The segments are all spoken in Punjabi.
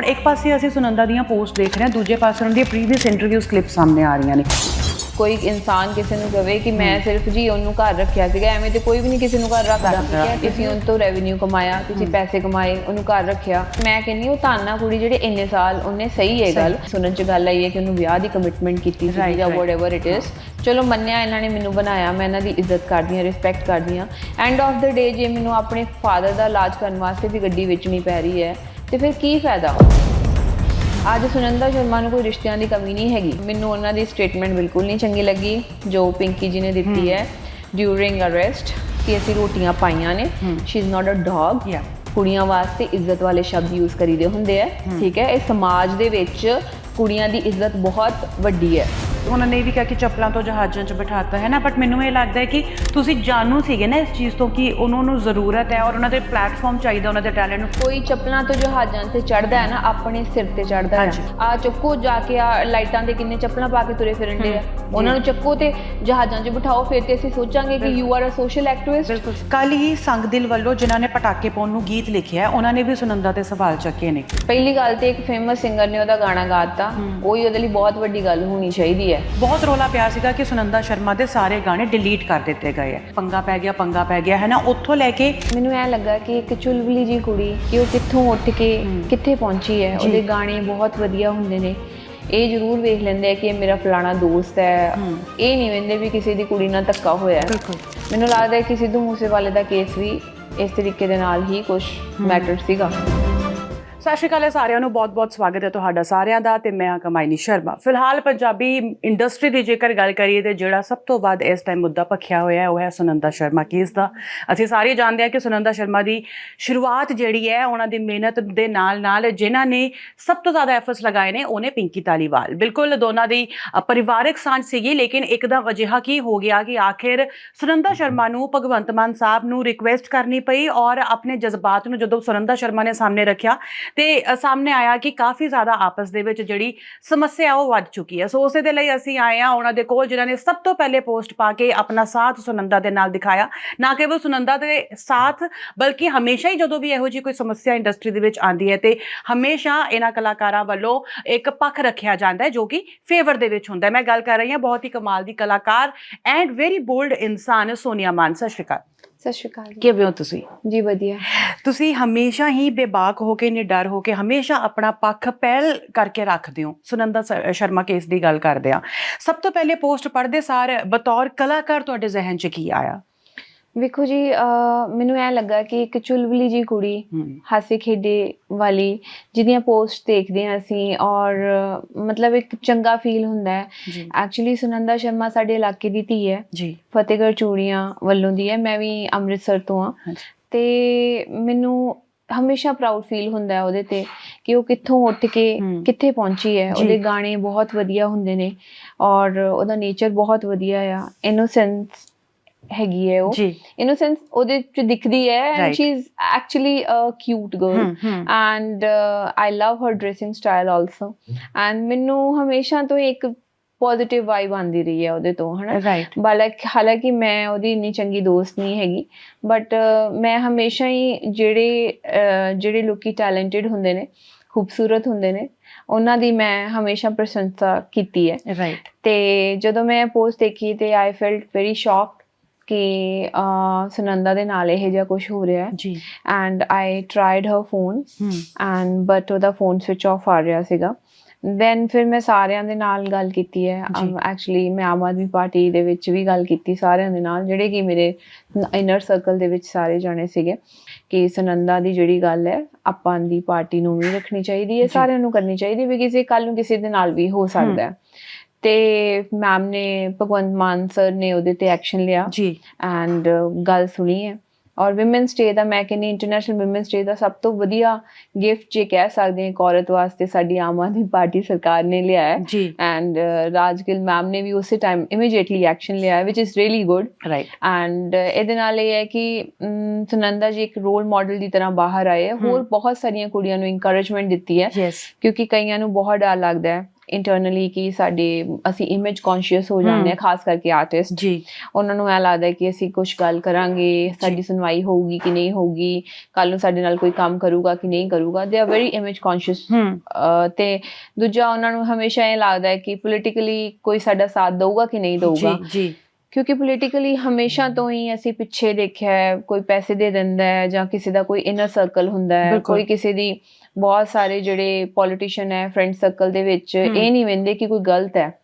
ਹੁਣ ਇੱਕ ਪਾਸੇ ਅਸੀਂ ਸੁਨੰਦਾ ਦੀਆਂ ਪੋਸਟ ਦੇਖ ਰਹੇ ਹਾਂ ਦੂਜੇ ਪਾਸੇ ਉਹਨਾਂ ਦੀਆਂ ਪ੍ਰੀਵੀਅਸ ਇੰਟਰਵਿਊਜ਼ ਕਲਿੱਪ ਸਾਹਮਣੇ ਆ ਰਹੀਆਂ ਨੇ। ਕੋਈ ਇਨਸਾਨ ਕਿਸੇ ਨੂੰ ਕਵੇ ਕਿ ਮੈਂ ਸਿਰਫ ਜੀ ਉਹਨੂੰ ਘਰ ਰੱਖਿਆ ਸੀਗਾ ਐਵੇਂ ਤੇ ਕੋਈ ਵੀ ਨਹੀਂ ਕਿਸੇ ਨੂੰ ਘਰ ਰੱਖਦਾ ਠੀਕ ਹੈ ਤੁਸੀਂ ਉਹਨਾਂ ਤੋਂ ਰੈਵਨਿਊ ਕਮਾਇਆ ਤੁਸੀਂ ਪੈਸੇ ਕਮਾਏ ਉਹਨੂੰ ਘਰ ਰੱਖਿਆ। ਮੈਂ ਕਹਿੰਨੀ ਉਹ ਤਾਨਾ ਕੁੜੀ ਜਿਹੜੇ ਇੰਨੇ ਸਾਲ ਉਹਨੇ ਸਹੀ ਹੈ ਗੱਲ। ਸੁਣਨ ਚ ਗੱਲ ਆਈ ਹੈ ਕਿ ਉਹਨੂੰ ਵਿਆਹ ਦੀ ਕਮਿਟਮੈਂਟ ਕੀਤੀ ਸੀ ਜਾਂ. ਵਟਐਵਰ ਇਟ ਇਜ਼ ਚਲੋ ਮੰਨਿਆ ਇਹਨਾਂ ਨੇ ਮੈਨੂੰ ਬਣਾਇਆ ਮੈਂ ਇਹਨਾਂ ਦੀ ਇੱਜ਼ਤ ਕਰਦੀ ਹਾਂ ਰਿਸਪੈਕਟ ਕਰਦੀ ਹਾਂ। ਐਂਡ ਆਫ ਦ ਡੇ ਜੇ ਮੈਨੂੰ ਆਪਣੇ ਫਾਦਰ ਦਾ ਇਲਾਜ ਕਰਨ ਵਾਸਤੇ ਵੀ ਗੱਡੀ ਵੇਚਣੀ ਪੈ ਰਹੀ ਹੈ ਤੇ ਫਿਰ ਕੀ ਫਾਇਦਾ? ਅੱਜ ਸੁਨੰਦਾ ਸ਼ਰਮਾ ਨੂੰ ਕੋਈ ਰਿਸ਼ਤਿਆਂ ਦੀ ਕਮੀ ਨਹੀਂ ਹੈਗੀ। ਮੈਨੂੰ ਉਹਨਾਂ ਦੀ ਸਟੇਟਮੈਂਟ ਬਿਲਕੁਲ ਨਹੀਂ ਚੰਗੀ ਲੱਗੀ ਜੋ ਪਿੰਕੀ ਜੀ ਨੇ ਦਿੱਤੀ ਹੈ। ਡਿਊਰਿੰਗ ਅਰੈਸਟ ਕਿ ਅਸੀਂ ਰੋਟੀਆਂ ਪਾਈਆਂ ਨੇ। She is not a dog Yeah. ਕੁੜੀਆਂ ਵਾਸਤੇ ਇੱਜ਼ਤ ਵਾਲੇ ਸ਼ਬਦ ਯੂਜ਼ ਕਰੀਦੇ ਹੁੰਦੇ ਆ। ਠੀਕ ਹੈ? ਇਹ ਸਮਾਜ ਦੇ ਵਿੱਚ ਕੁੜੀਆਂ ਦੀ ਇੱਜ਼ਤ ਬਹੁਤ ਵੱਡੀ ਹੈ। ਉਹਨਾਂ ਨੇ ਇਹ ਵੀ ਕਿਹਾ ਕਿ ਚੱਪਲਾਂ ਤੋਂ ਜਹਾਜ਼ਾਂ 'ਚ ਬਿਠਾਤਾ ਹੈ ਨਾ ਬਟ ਮੈਨੂੰ ਇਹ ਲੱਗਦਾ ਹੈ ਕਿ ਤੁਸੀਂ ਜਾਣੂ ਸੀਗੇ ਨਾ ਇਸ ਚੀਜ਼ ਤੋਂ ਕਿ ਉਹਨਾਂ ਨੂੰ ਜ਼ਰੂਰਤ ਹੈ ਔਰ ਉਹਨਾਂ ਦੇ ਪਲੇਟਫਾਰਮ ਚਾਹੀਦਾ ਉਹਨਾਂ ਦੇ ਟੈਲੈਂਟ ਨੂੰ। ਕੋਈ ਚੱਪਲਾਂ ਤੋਂ ਜਹਾਜ਼ਾਂ ਤੇ ਚੜਦਾ ਹੈ ਨਾ ਆਪਣੇ ਸਿਰ ਤੇ ਚੜਦਾ ਹੈ। ਆ ਚੱਕੋ ਜਾ ਕੇ ਆ ਲਾਈਟਾਂ ਦੇ ਕਿੰਨੇ ਚੱਪਲਾਂ ਪਾ ਕੇ ਤੁਰੇ ਫਿਰਨ ਦੇ ਆ। ਉਹਨਾਂ ਨੂੰ ਚੱਕੋ ਤੇ ਜਹਾਜ਼ਾਂ 'ਚ ਬਿਠਾਓ ਫਿਰ ਤੇ ਅਸੀਂ ਸੋਚਾਂਗੇ ਕਿ you are a social activist ਕੱਲ ਹੀ ਸੰਗ ਦਿਲ ਵੱਲੋਂ ਜਿਨ੍ਹਾਂ ਨੇ ਪਟਾਕੇ ਪਾਉਣ ਨੂੰ ਗੀਤ ਲਿਖਿਆ ਉਹਨਾਂ ਨੇ ਵੀ ਸੁਨੰਦਾ ਤੇ ਸਵਾਲ ਚੱਕੇ ਨੇ। ਪਹਿਲੀ ਗੱਲ ਤੇ ਇੱਕ ਫੇਮਸ ਸਿੰਗਰ ਨੇ ਉਹਦਾ ਗਾਣਾ ਗਾਤਾ ਉਹੀ ਉਹਦੇ ਲਈ ਬਹੁਤ ਵੱਡੀ ਗੱਲ ਹੋਣੀ ਚਾਹੀਦੀ ਹੈ। ਬਹੁਤ ਰੋਲਾ ਪਿਆ ਸੀਗਾ ਕਿ ਸੁਨੰਦਾ ਸ਼ਰਮਾ ਦੇ ਸਾਰੇ ਗਾਣੇ ਡਿਲੀਟ ਕਰ ਦਿੱਤੇ ਗਏ ਹੈ। ਪੰਗਾ ਪੈ ਗਿਆ ਪੰਗਾ ਪੈ ਗਿਆ ਹੈ ਨਾ? ਉੱਥੋਂ ਲੈ ਕੇ ਮੈਨੂੰ ਐ ਲੱਗਾ ਕਿ ਇੱਕ ਚੁਲਬਲੀ ਜੀ ਕੁੜੀ ਕਿ ਉਹ ਕਿੱਥੋਂ ਉੱਠ ਕੇ ਕਿੱਥੇ ਪਹੁੰਚੀ ਹੈ? ਉਹਦੇ ਗਾਣੇ ਬਹੁਤ ਵਧੀਆ ਹੁੰਦੇ ਨੇ। ਇਹ ਜ਼ਰੂਰ ਵੇਖ ਲੈਂਦੇ ਆ ਕਿ ਇਹ ਮੇਰਾ ਫਲਾਣਾ ਦੋਸਤ ਹੈ। ਇਹ ਨਹੀਂ ਵੇਂਦੇ ਵੀ ਕਿਸੇ ਦੀ ਕੁੜੀ ਨਾਲ ਧੱਕਾ ਹੋਇਆ ਹੈ। ਮੈਨੂੰ ਲੱਗਦਾ ਹੈ ਕਿ ਸਿੱਧੂ ਮੂਸੇਵਾਲੇ ਦਾ ਕੇਸ ਵੀ ਇਸ ਤਰੀਕੇ ਦੇ ਨਾਲ ਹੀ ਕੁਝ ਮੈਟਰ ਸੀਗਾ। ਸਤਿ ਸ਼੍ਰੀ ਅਕਾਲ ਸਾਰਿਆਂ ਨੂੰ, ਬਹੁਤ-ਬਹੁਤ ਸਵਾਗਤ ਹੈ ਤੁਹਾਡਾ ਸਾਰਿਆਂ ਦਾ ਤੇ ਮੈਂ ਹਾਂ ਕਮਾਇਨੀ ਸ਼ਰਮਾ। ਫਿਲਹਾਲ ਪੰਜਾਬੀ ਇੰਡਸਟਰੀ ਦੀ ਜੇਕਰ ਗੱਲ ਕਰੀਏ ਤੇ ਜਿਹੜਾ ਸਭ ਤੋਂ ਵੱਧ ਇਸ ਟਾਈਮ ਮੁੱਦਾ ਭਖਿਆ ਹੋਇਆ ਹੈ ਉਹ ਹੈ ਸੁਨੰਦਾ ਸ਼ਰਮਾ ਕੇਸ ਦਾ। ਅਸੀਂ ਸਾਰੇ ਜਾਣਦੇ ਹਾਂ ਕਿ ਸੁਨੰਦਾ ਸ਼ਰਮਾ ਦੀ ਸ਼ੁਰੂਆਤ ਜਿਹੜੀ ਹੈ, ਉਹਨਾਂ ਦੀ ਮਿਹਨਤ ਦੇ ਨਾਲ-ਨਾਲ ਜਿਨ੍ਹਾਂ ਨੇ ਸਭ ਤੋਂ ਜ਼ਿਆਦਾ ਐਫਰਟਸ ਲਗਾਏ ਨੇ, ਉਹਨੇ ਪਿੰਕੀ ਤਾਲੀਵਾਲ ਬਿਲਕੁਲ ਦੋਨਾਂ ਦੀ ਪਰਿਵਾਰਕ ਸਾਂਝ ਸੀਗੀ, ਲੇਕਿਨ ਇੱਕਦਮ ਅਜਿਹਾ ਕੀ ਹੋ ਗਿਆ ਕਿ ਆਖਿਰ ਸੁਨੰਦਾ ਸ਼ਰਮਾ ਨੂੰ ਭਗਵੰਤ ਮਾਨ ਸਾਹਿਬ ਨੂੰ ਰਿਕੁਐਸਟ ਕਰਨੀ ਪਈ ਔਰ ਆਪਣੇ ਜਜ਼ਬਾਤ ਨੂੰ ਜਦੋਂ ਸੁਨੰਦਾ ਸ਼ਰਮਾ ਨੇ ਸਾਹਮਣੇ ਰੱਖਿਆ ਤੇ ਸਾਹਮਣੇ ਆਇਆ ਕਿ ਕਾਫੀ ਜ਼ਿਆਦਾ ਆਪਸ ਦੇ ਵਿੱਚ ਜਿਹੜੀ ਸਮੱਸਿਆ ਉਹ ਵੱਧ ਚੁੱਕੀ ਹੈ ਸੋ ਉਸੇ ਦੇ ਲਈ ਅਸੀਂ ਆਏ ਆ ਉਹਨਾਂ ਦੇ ਕੋਲ, ਜਿਨ੍ਹਾਂ ਨੇ ਸਭ ਤੋਂ ਪਹਿਲੇ ਪੋਸਟ ਪਾ ਕੇ ਆਪਣਾ ਸਾਥ ਸੁਨੰਦਾ ਦੇ ਨਾਲ ਦਿਖਾਇਆ। ਨਾ ਕੇਵਲ ਸੁਨੰਦਾ ਦੇ ਸਾਥ, ਬਲਕਿ ਹਮੇਸ਼ਾ ਹੀ ਜਦੋਂ ਵੀ ਇਹੋ ਜਿਹੀ ਕੋਈ ਸਮੱਸਿਆ ਇੰਡਸਟਰੀ ਦੇ ਵਿੱਚ ਆਉਂਦੀ ਹੈ ਤੇ ਹਮੇਸ਼ਾ ਇਹਨਾਂ ਕਲਾਕਾਰਾਂ ਵੱਲੋਂ ਇੱਕ ਪੱਖ ਰੱਖਿਆ ਜਾਂਦਾ ਹੈ ਜੋ ਕਿ ਫੇਵਰ ਦੇ ਵਿੱਚ ਹੁੰਦਾ ਹੈ। ਮੈਂ ਗੱਲ ਕਰ ਰਹੀ ਹਾਂ ਬਹੁਤ ਹੀ ਕਮਾਲ ਦੀ ਕਲਾਕਾਰ ਐਂਡ ਵੈਰੀ ਬੋਲਡ ਇਨਸਾਨ ਸੋਨੀਆ ਮਾਨ। ਸਤਿ ਸ਼੍ਰੀ ਅਕਾਲ। ਸਤਿ ਸ਼੍ਰੀ ਅਕਾਲ ਕਿਵੇਂ ਹੋ ਤੁਸੀਂ? ਜੀ ਵਧੀਆ। ਤੁਸੀਂ ਹਮੇਸ਼ਾ ਹੀ ਬੇਬਾਕ ਹੋ ਕੇ ਨਿਡਰ ਹੋ ਕੇ ਹਮੇਸ਼ਾ ਆਪਣਾ ਪੱਖ ਪਹਿਲ ਕਰਕੇ ਰੱਖਦੇ ਹੋ। ਸੁਨੰਦਾ ਸ- ਸ਼ਰਮਾ ਕੇਸ ਦੀ ਗੱਲ ਕਰਦੇ ਆ ਸਭ ਤੋਂ ਪਹਿਲੇ ਪੋਸਟ ਪੜ੍ਹਦੇ ਸਾਰ ਬਤੌਰ ਕਲਾਕਾਰ ਤੁਹਾਡੇ ਜ਼ਿਹਨ 'ਚ ਕੀ ਆਇਆ? ਵੇਖੋ ਜੀ ਮੈਨੂੰ ਐ ਲੱਗਾ ਕਿ ਇੱਕ ਚੁਲਬਲੀ ਜੀ ਕੁੜੀ ਹਾਸੇ ਖੇਡੇ ਵਾਲੀ ਜਿਹਦੀਆਂ ਪੋਸਟ ਦੇਖਦੇ ਹਾਂ ਅਸੀਂ ਔਰ ਮਤਲਬ ਇੱਕ ਚੰਗਾ ਫੀਲ ਹੁੰਦਾ ਹੈ। ਐਕਚੁਅਲੀ ਸੁਨੰਦਾ ਸ਼ਰਮਾ ਸਾਡੇ ਇਲਾਕੇ ਦੀ ਧੀ ਹੈ। ਜੀ। ਫਤਿਹਗੜ੍ਹ ਚੂੜੀਆਂ ਵੱਲੋਂ ਦੀ ਹੈ। ਮੈਂ ਵੀ ਅੰਮ੍ਰਿਤਸਰ ਤੋਂ ਆ। ਤੇ ਮੈਨੂੰ ਹਮੇਸ਼ਾ ਪ੍ਰਾਊਡ ਫੀਲ ਹੁੰਦਾ ਹੈ ਉਹਦੇ ਤੇ ਕਿ ਉਹ ਕਿੱਥੋਂ ਉੱਠ ਕੇ। ਕਿੱਥੇ ਪਹੁੰਚੀ ਹੈ। ਉਹਦੇ ਗਾਣੇ ਬਹੁਤ ਵਧੀਆ ਹੁੰਦੇ ਨੇ ਔਰ ਉਹਦਾ ਨੇਚਰ ਬਹੁਤ ਵਧੀਆ ਆ। ਇਨੋਸੈਂਸ ਹੈਗੀ ਹੈ ਉਹ। ਜੀ। ਇਨੋਸੈਂਸ ਉਹਦੇ ਚ ਦਿਖਦੀ ਹੈ. And she is actually a cute girl and I love her dressing style also and ਮੈਨੂੰ ਹਮੇਸ਼ਾ ਤੋਂ ਇੱਕ ਪੋਜ਼ਿਟਿਵ ਵਾਈਬ ਆਉਂਦੀ ਰਹੀ ਹੈ ਉਹਦੇ ਤੋਂ ਹਨਾ? ਰਾਈਟ ਹਾਲਾਂਕਿ ਮੈਂ ਉਹਦੀ ਇੰਨੀ ਚੰਗੀ ਦੋਸਤ ਨਹੀਂ ਹੈਗੀ ਬਟ ਮੈਂ ਹਮੇਸ਼ਾ ਹੀ ਜਿਹੜੇ ਜਿਹੜੇ ਲੋਕੀ ਟੈਲੈਂਟਡ ਹੁੰਦੇ ਨੇ ਖੂਬਸੂਰਤ ਹੁੰਦੇ ਨੇ ਉਹਨਾਂ ਦੀ ਮੈਂ ਹਮੇਸ਼ਾ ਪ੍ਰਸ਼ੰਸਾ ਕੀਤੀ ਹੈ। ਰਾਈਟ ਤੇ ਜਦੋਂ ਮੈਂ ਪੋਸਟ ਦੇਖੀ ਤੇ ਆਈ ਫੈਲਟ ਵੈਰੀ ਸ਼ੌਕਡ ਕਿ ਸੁਨੰਦਾ ਦੇ ਨਾਲ ਇਹ ਜਿਹਾ ਕੁਝ ਹੋ ਰਿਹਾ ਹੈ। ਜੀ। And I tried her phone ਹੂੰ। ਐਂਡ ਬਟ ਉਹਦਾ ਫੋਨ ਸਵਿਚ ਆਫ ਆ ਰਿਹਾ ਸੀਗਾ। ਦੈਨ ਫਿਰ ਮੈਂ ਸਾਰਿਆਂ ਦੇ ਨਾਲ ਗੱਲ ਕੀਤੀ ਹੈ। ਐਕਚੁਅਲੀ ਮੈਂ ਆਮ ਆਦਮੀ ਪਾਰਟੀ ਦੇ ਵਿੱਚ ਵੀ ਗੱਲ ਕੀਤੀ ਸਾਰਿਆਂ ਦੇ ਨਾਲ ਜਿਹੜੇ ਕਿ ਮੇਰੇ ਇਨਰ ਸਰਕਲ ਦੇ ਵਿੱਚ ਸਾਰੇ ਜਾਣੇ ਸੀਗੇ ਕਿ ਸੁਨੰਦਾ ਦੀ ਜਿਹੜੀ ਗੱਲ ਹੈ ਆਪਾਂ ਦੀ ਪਾਰਟੀ ਨੂੰ ਵੀ ਰੱਖਣੀ ਚਾਹੀਦੀ ਹੈ। ਸਾਰਿਆਂ ਨੂੰ ਕਰਨੀ ਚਾਹੀਦੀ ਵੀ ਕਿਸੇ ਕੱਲ ਨੂੰ ਕਿਸੇ ਦੇ ਨਾਲ ਵੀ ਹੋ ਸਕਦਾ ਹੈ। ਤੇ ਮੈਮ ਨੇ ਭਗਵੰਤ ਮਾਨ ਸਰ ਨੇ ਉਹਦੇ ਤੇ ਐਕਸ਼ਨ ਲਿਆ ਜੀ। ਐਂਡ ਗੱਲ ਸੁਣੀ ਹੈ। ਔਰ ਔਮਨਸ ਡੇ ਦਾ ਮੈਂ ਕਹਿੰਦੀ ਇੰਟਰਨੈਸ਼ਨਲ ਔਮਨਸ ਡੇ ਦਾ ਸਭ ਤੋਂ ਵਧੀਆ ਗਿਫਟ ਜੇ ਕਹਿ ਸਕਦੇ ਹਾਂ ਇੱਕ ਔਰਤ ਵਾਸਤੇ ਸਾਡੀ ਆਮ ਆਦਮੀ ਪਾਰਟੀ ਸਰਕਾਰ ਨੇ ਲਿਆ ਹੈ। ਜੀ। ਐਂਡ ਰਾਜਗਿਲ ਮੈਮ ਨੇ ਵੀ ਉਸੇ ਟਾਈਮ ਇਮੀਡੀਏਟਲੀ ਐਕਸ਼ਨ ਲਿਆ ਹੈ which is really good right and ਇਹਦੇ ਨਾਲ ਇਹ ਹੈ ਕਿ ਸੁਨੰਦਾ ਜੀ ਇੱਕ ਰੋਲ ਮਾਡਲ ਦੀ ਤਰ੍ਹਾਂ ਬਾਹਰ ਆਏ ਹੈ। ਹੋਰ ਬਹੁਤ ਸਾਰੀਆਂ ਕੁੜੀਆਂ ਨੂੰ ਇਨਕਰੇਜਮੈਂਟ ਦਿੱਤੀ ਹੈ। ਯੈਸ ਕਿਉਂਕਿ ਕਈਆਂ ਨੂੰ ਬਹੁਤ ਡਰ ਲੱਗਦਾ ਹੈ। ਇੰਟਰਨਲੀ ਕਿ ਸਾਡੇ ਅਸੀਂ ਇਮੇਜ ਕੌਨਸ਼ੀਅਸ ਹੋ ਜਾਂਦੇ ਆ। ਖਾਸ ਕਰਕੇ ਆਰਟਿਸਟ ਜੀ। ਉਹਨਾਂ ਨੂੰ ਐ ਲੱਗਦਾ ਕਿ ਅਸੀਂ ਕੁਝ ਗੱਲ ਕਰਾਂਗੇ ਸਾਡੀ ਸੁਣਵਾਈ ਹੋਊਗੀ ਕਿ ਨਹੀਂ ਹੋਊਗੀ ਕੱਲ ਨੂੰ ਸਾਡੇ ਨਾਲ ਕੋਈ ਕੰਮ ਕਰੂਗਾ ਕਿ ਨਹੀਂ ਕਰੂਗਾ ਦੇ ਆਰ ਵੈਰੀ ਇਮੇਜ ਕੌਨਸ਼ੀਅਸ ਤੇ ਦੂਜਾ ਉਹਨਾਂ ਨੂੰ ਹਮੇਸ਼ਾ ਇਹ ਲੱਗਦਾ ਹੈ ਕਿ ਪੋਲੀਟੀਕਲੀ ਕੋਈ ਸਾਡਾ ਸਾਥ ਦਊਗਾ ਕਿ ਨਹੀਂ ਦਊਗਾ। ਜੀ ਜੀ। ਕਿਉਂਕਿ ਪੋਲੀਟੀਕਲੀ ਹਮੇਸ਼ਾ ਤੋਂ ਹੀ ਅਸੀਂ ਪਿੱਛੇ ਦੇਖਿਆ ਹੈ ਕੋਈ ਪੈਸੇ ਦੇ ਦਿੰਦਾ ਹੈ ਜਾਂ ਕਿਸੇ ਦਾ ਕੋਈ ਇਨਰ ਸਰਕਲ ਹੁੰਦਾ ਹੈ। ਕੋਈ ਕਿਸੇ ਦੀ ਬਹੁਤ ਸਾਰੇ ਜਿਹੜੇ ਪੋਲੀਟੀਸ਼ੀਅਨ ਹੈ ਫਰੈਂਡ ਸਰਕਲ ਦੇ ਵਿੱਚ। ਇਹ ਨਹੀਂ ਵੇਂਦੇ ਕਿ ਕੋਈ ਗਲਤ ਹੈ।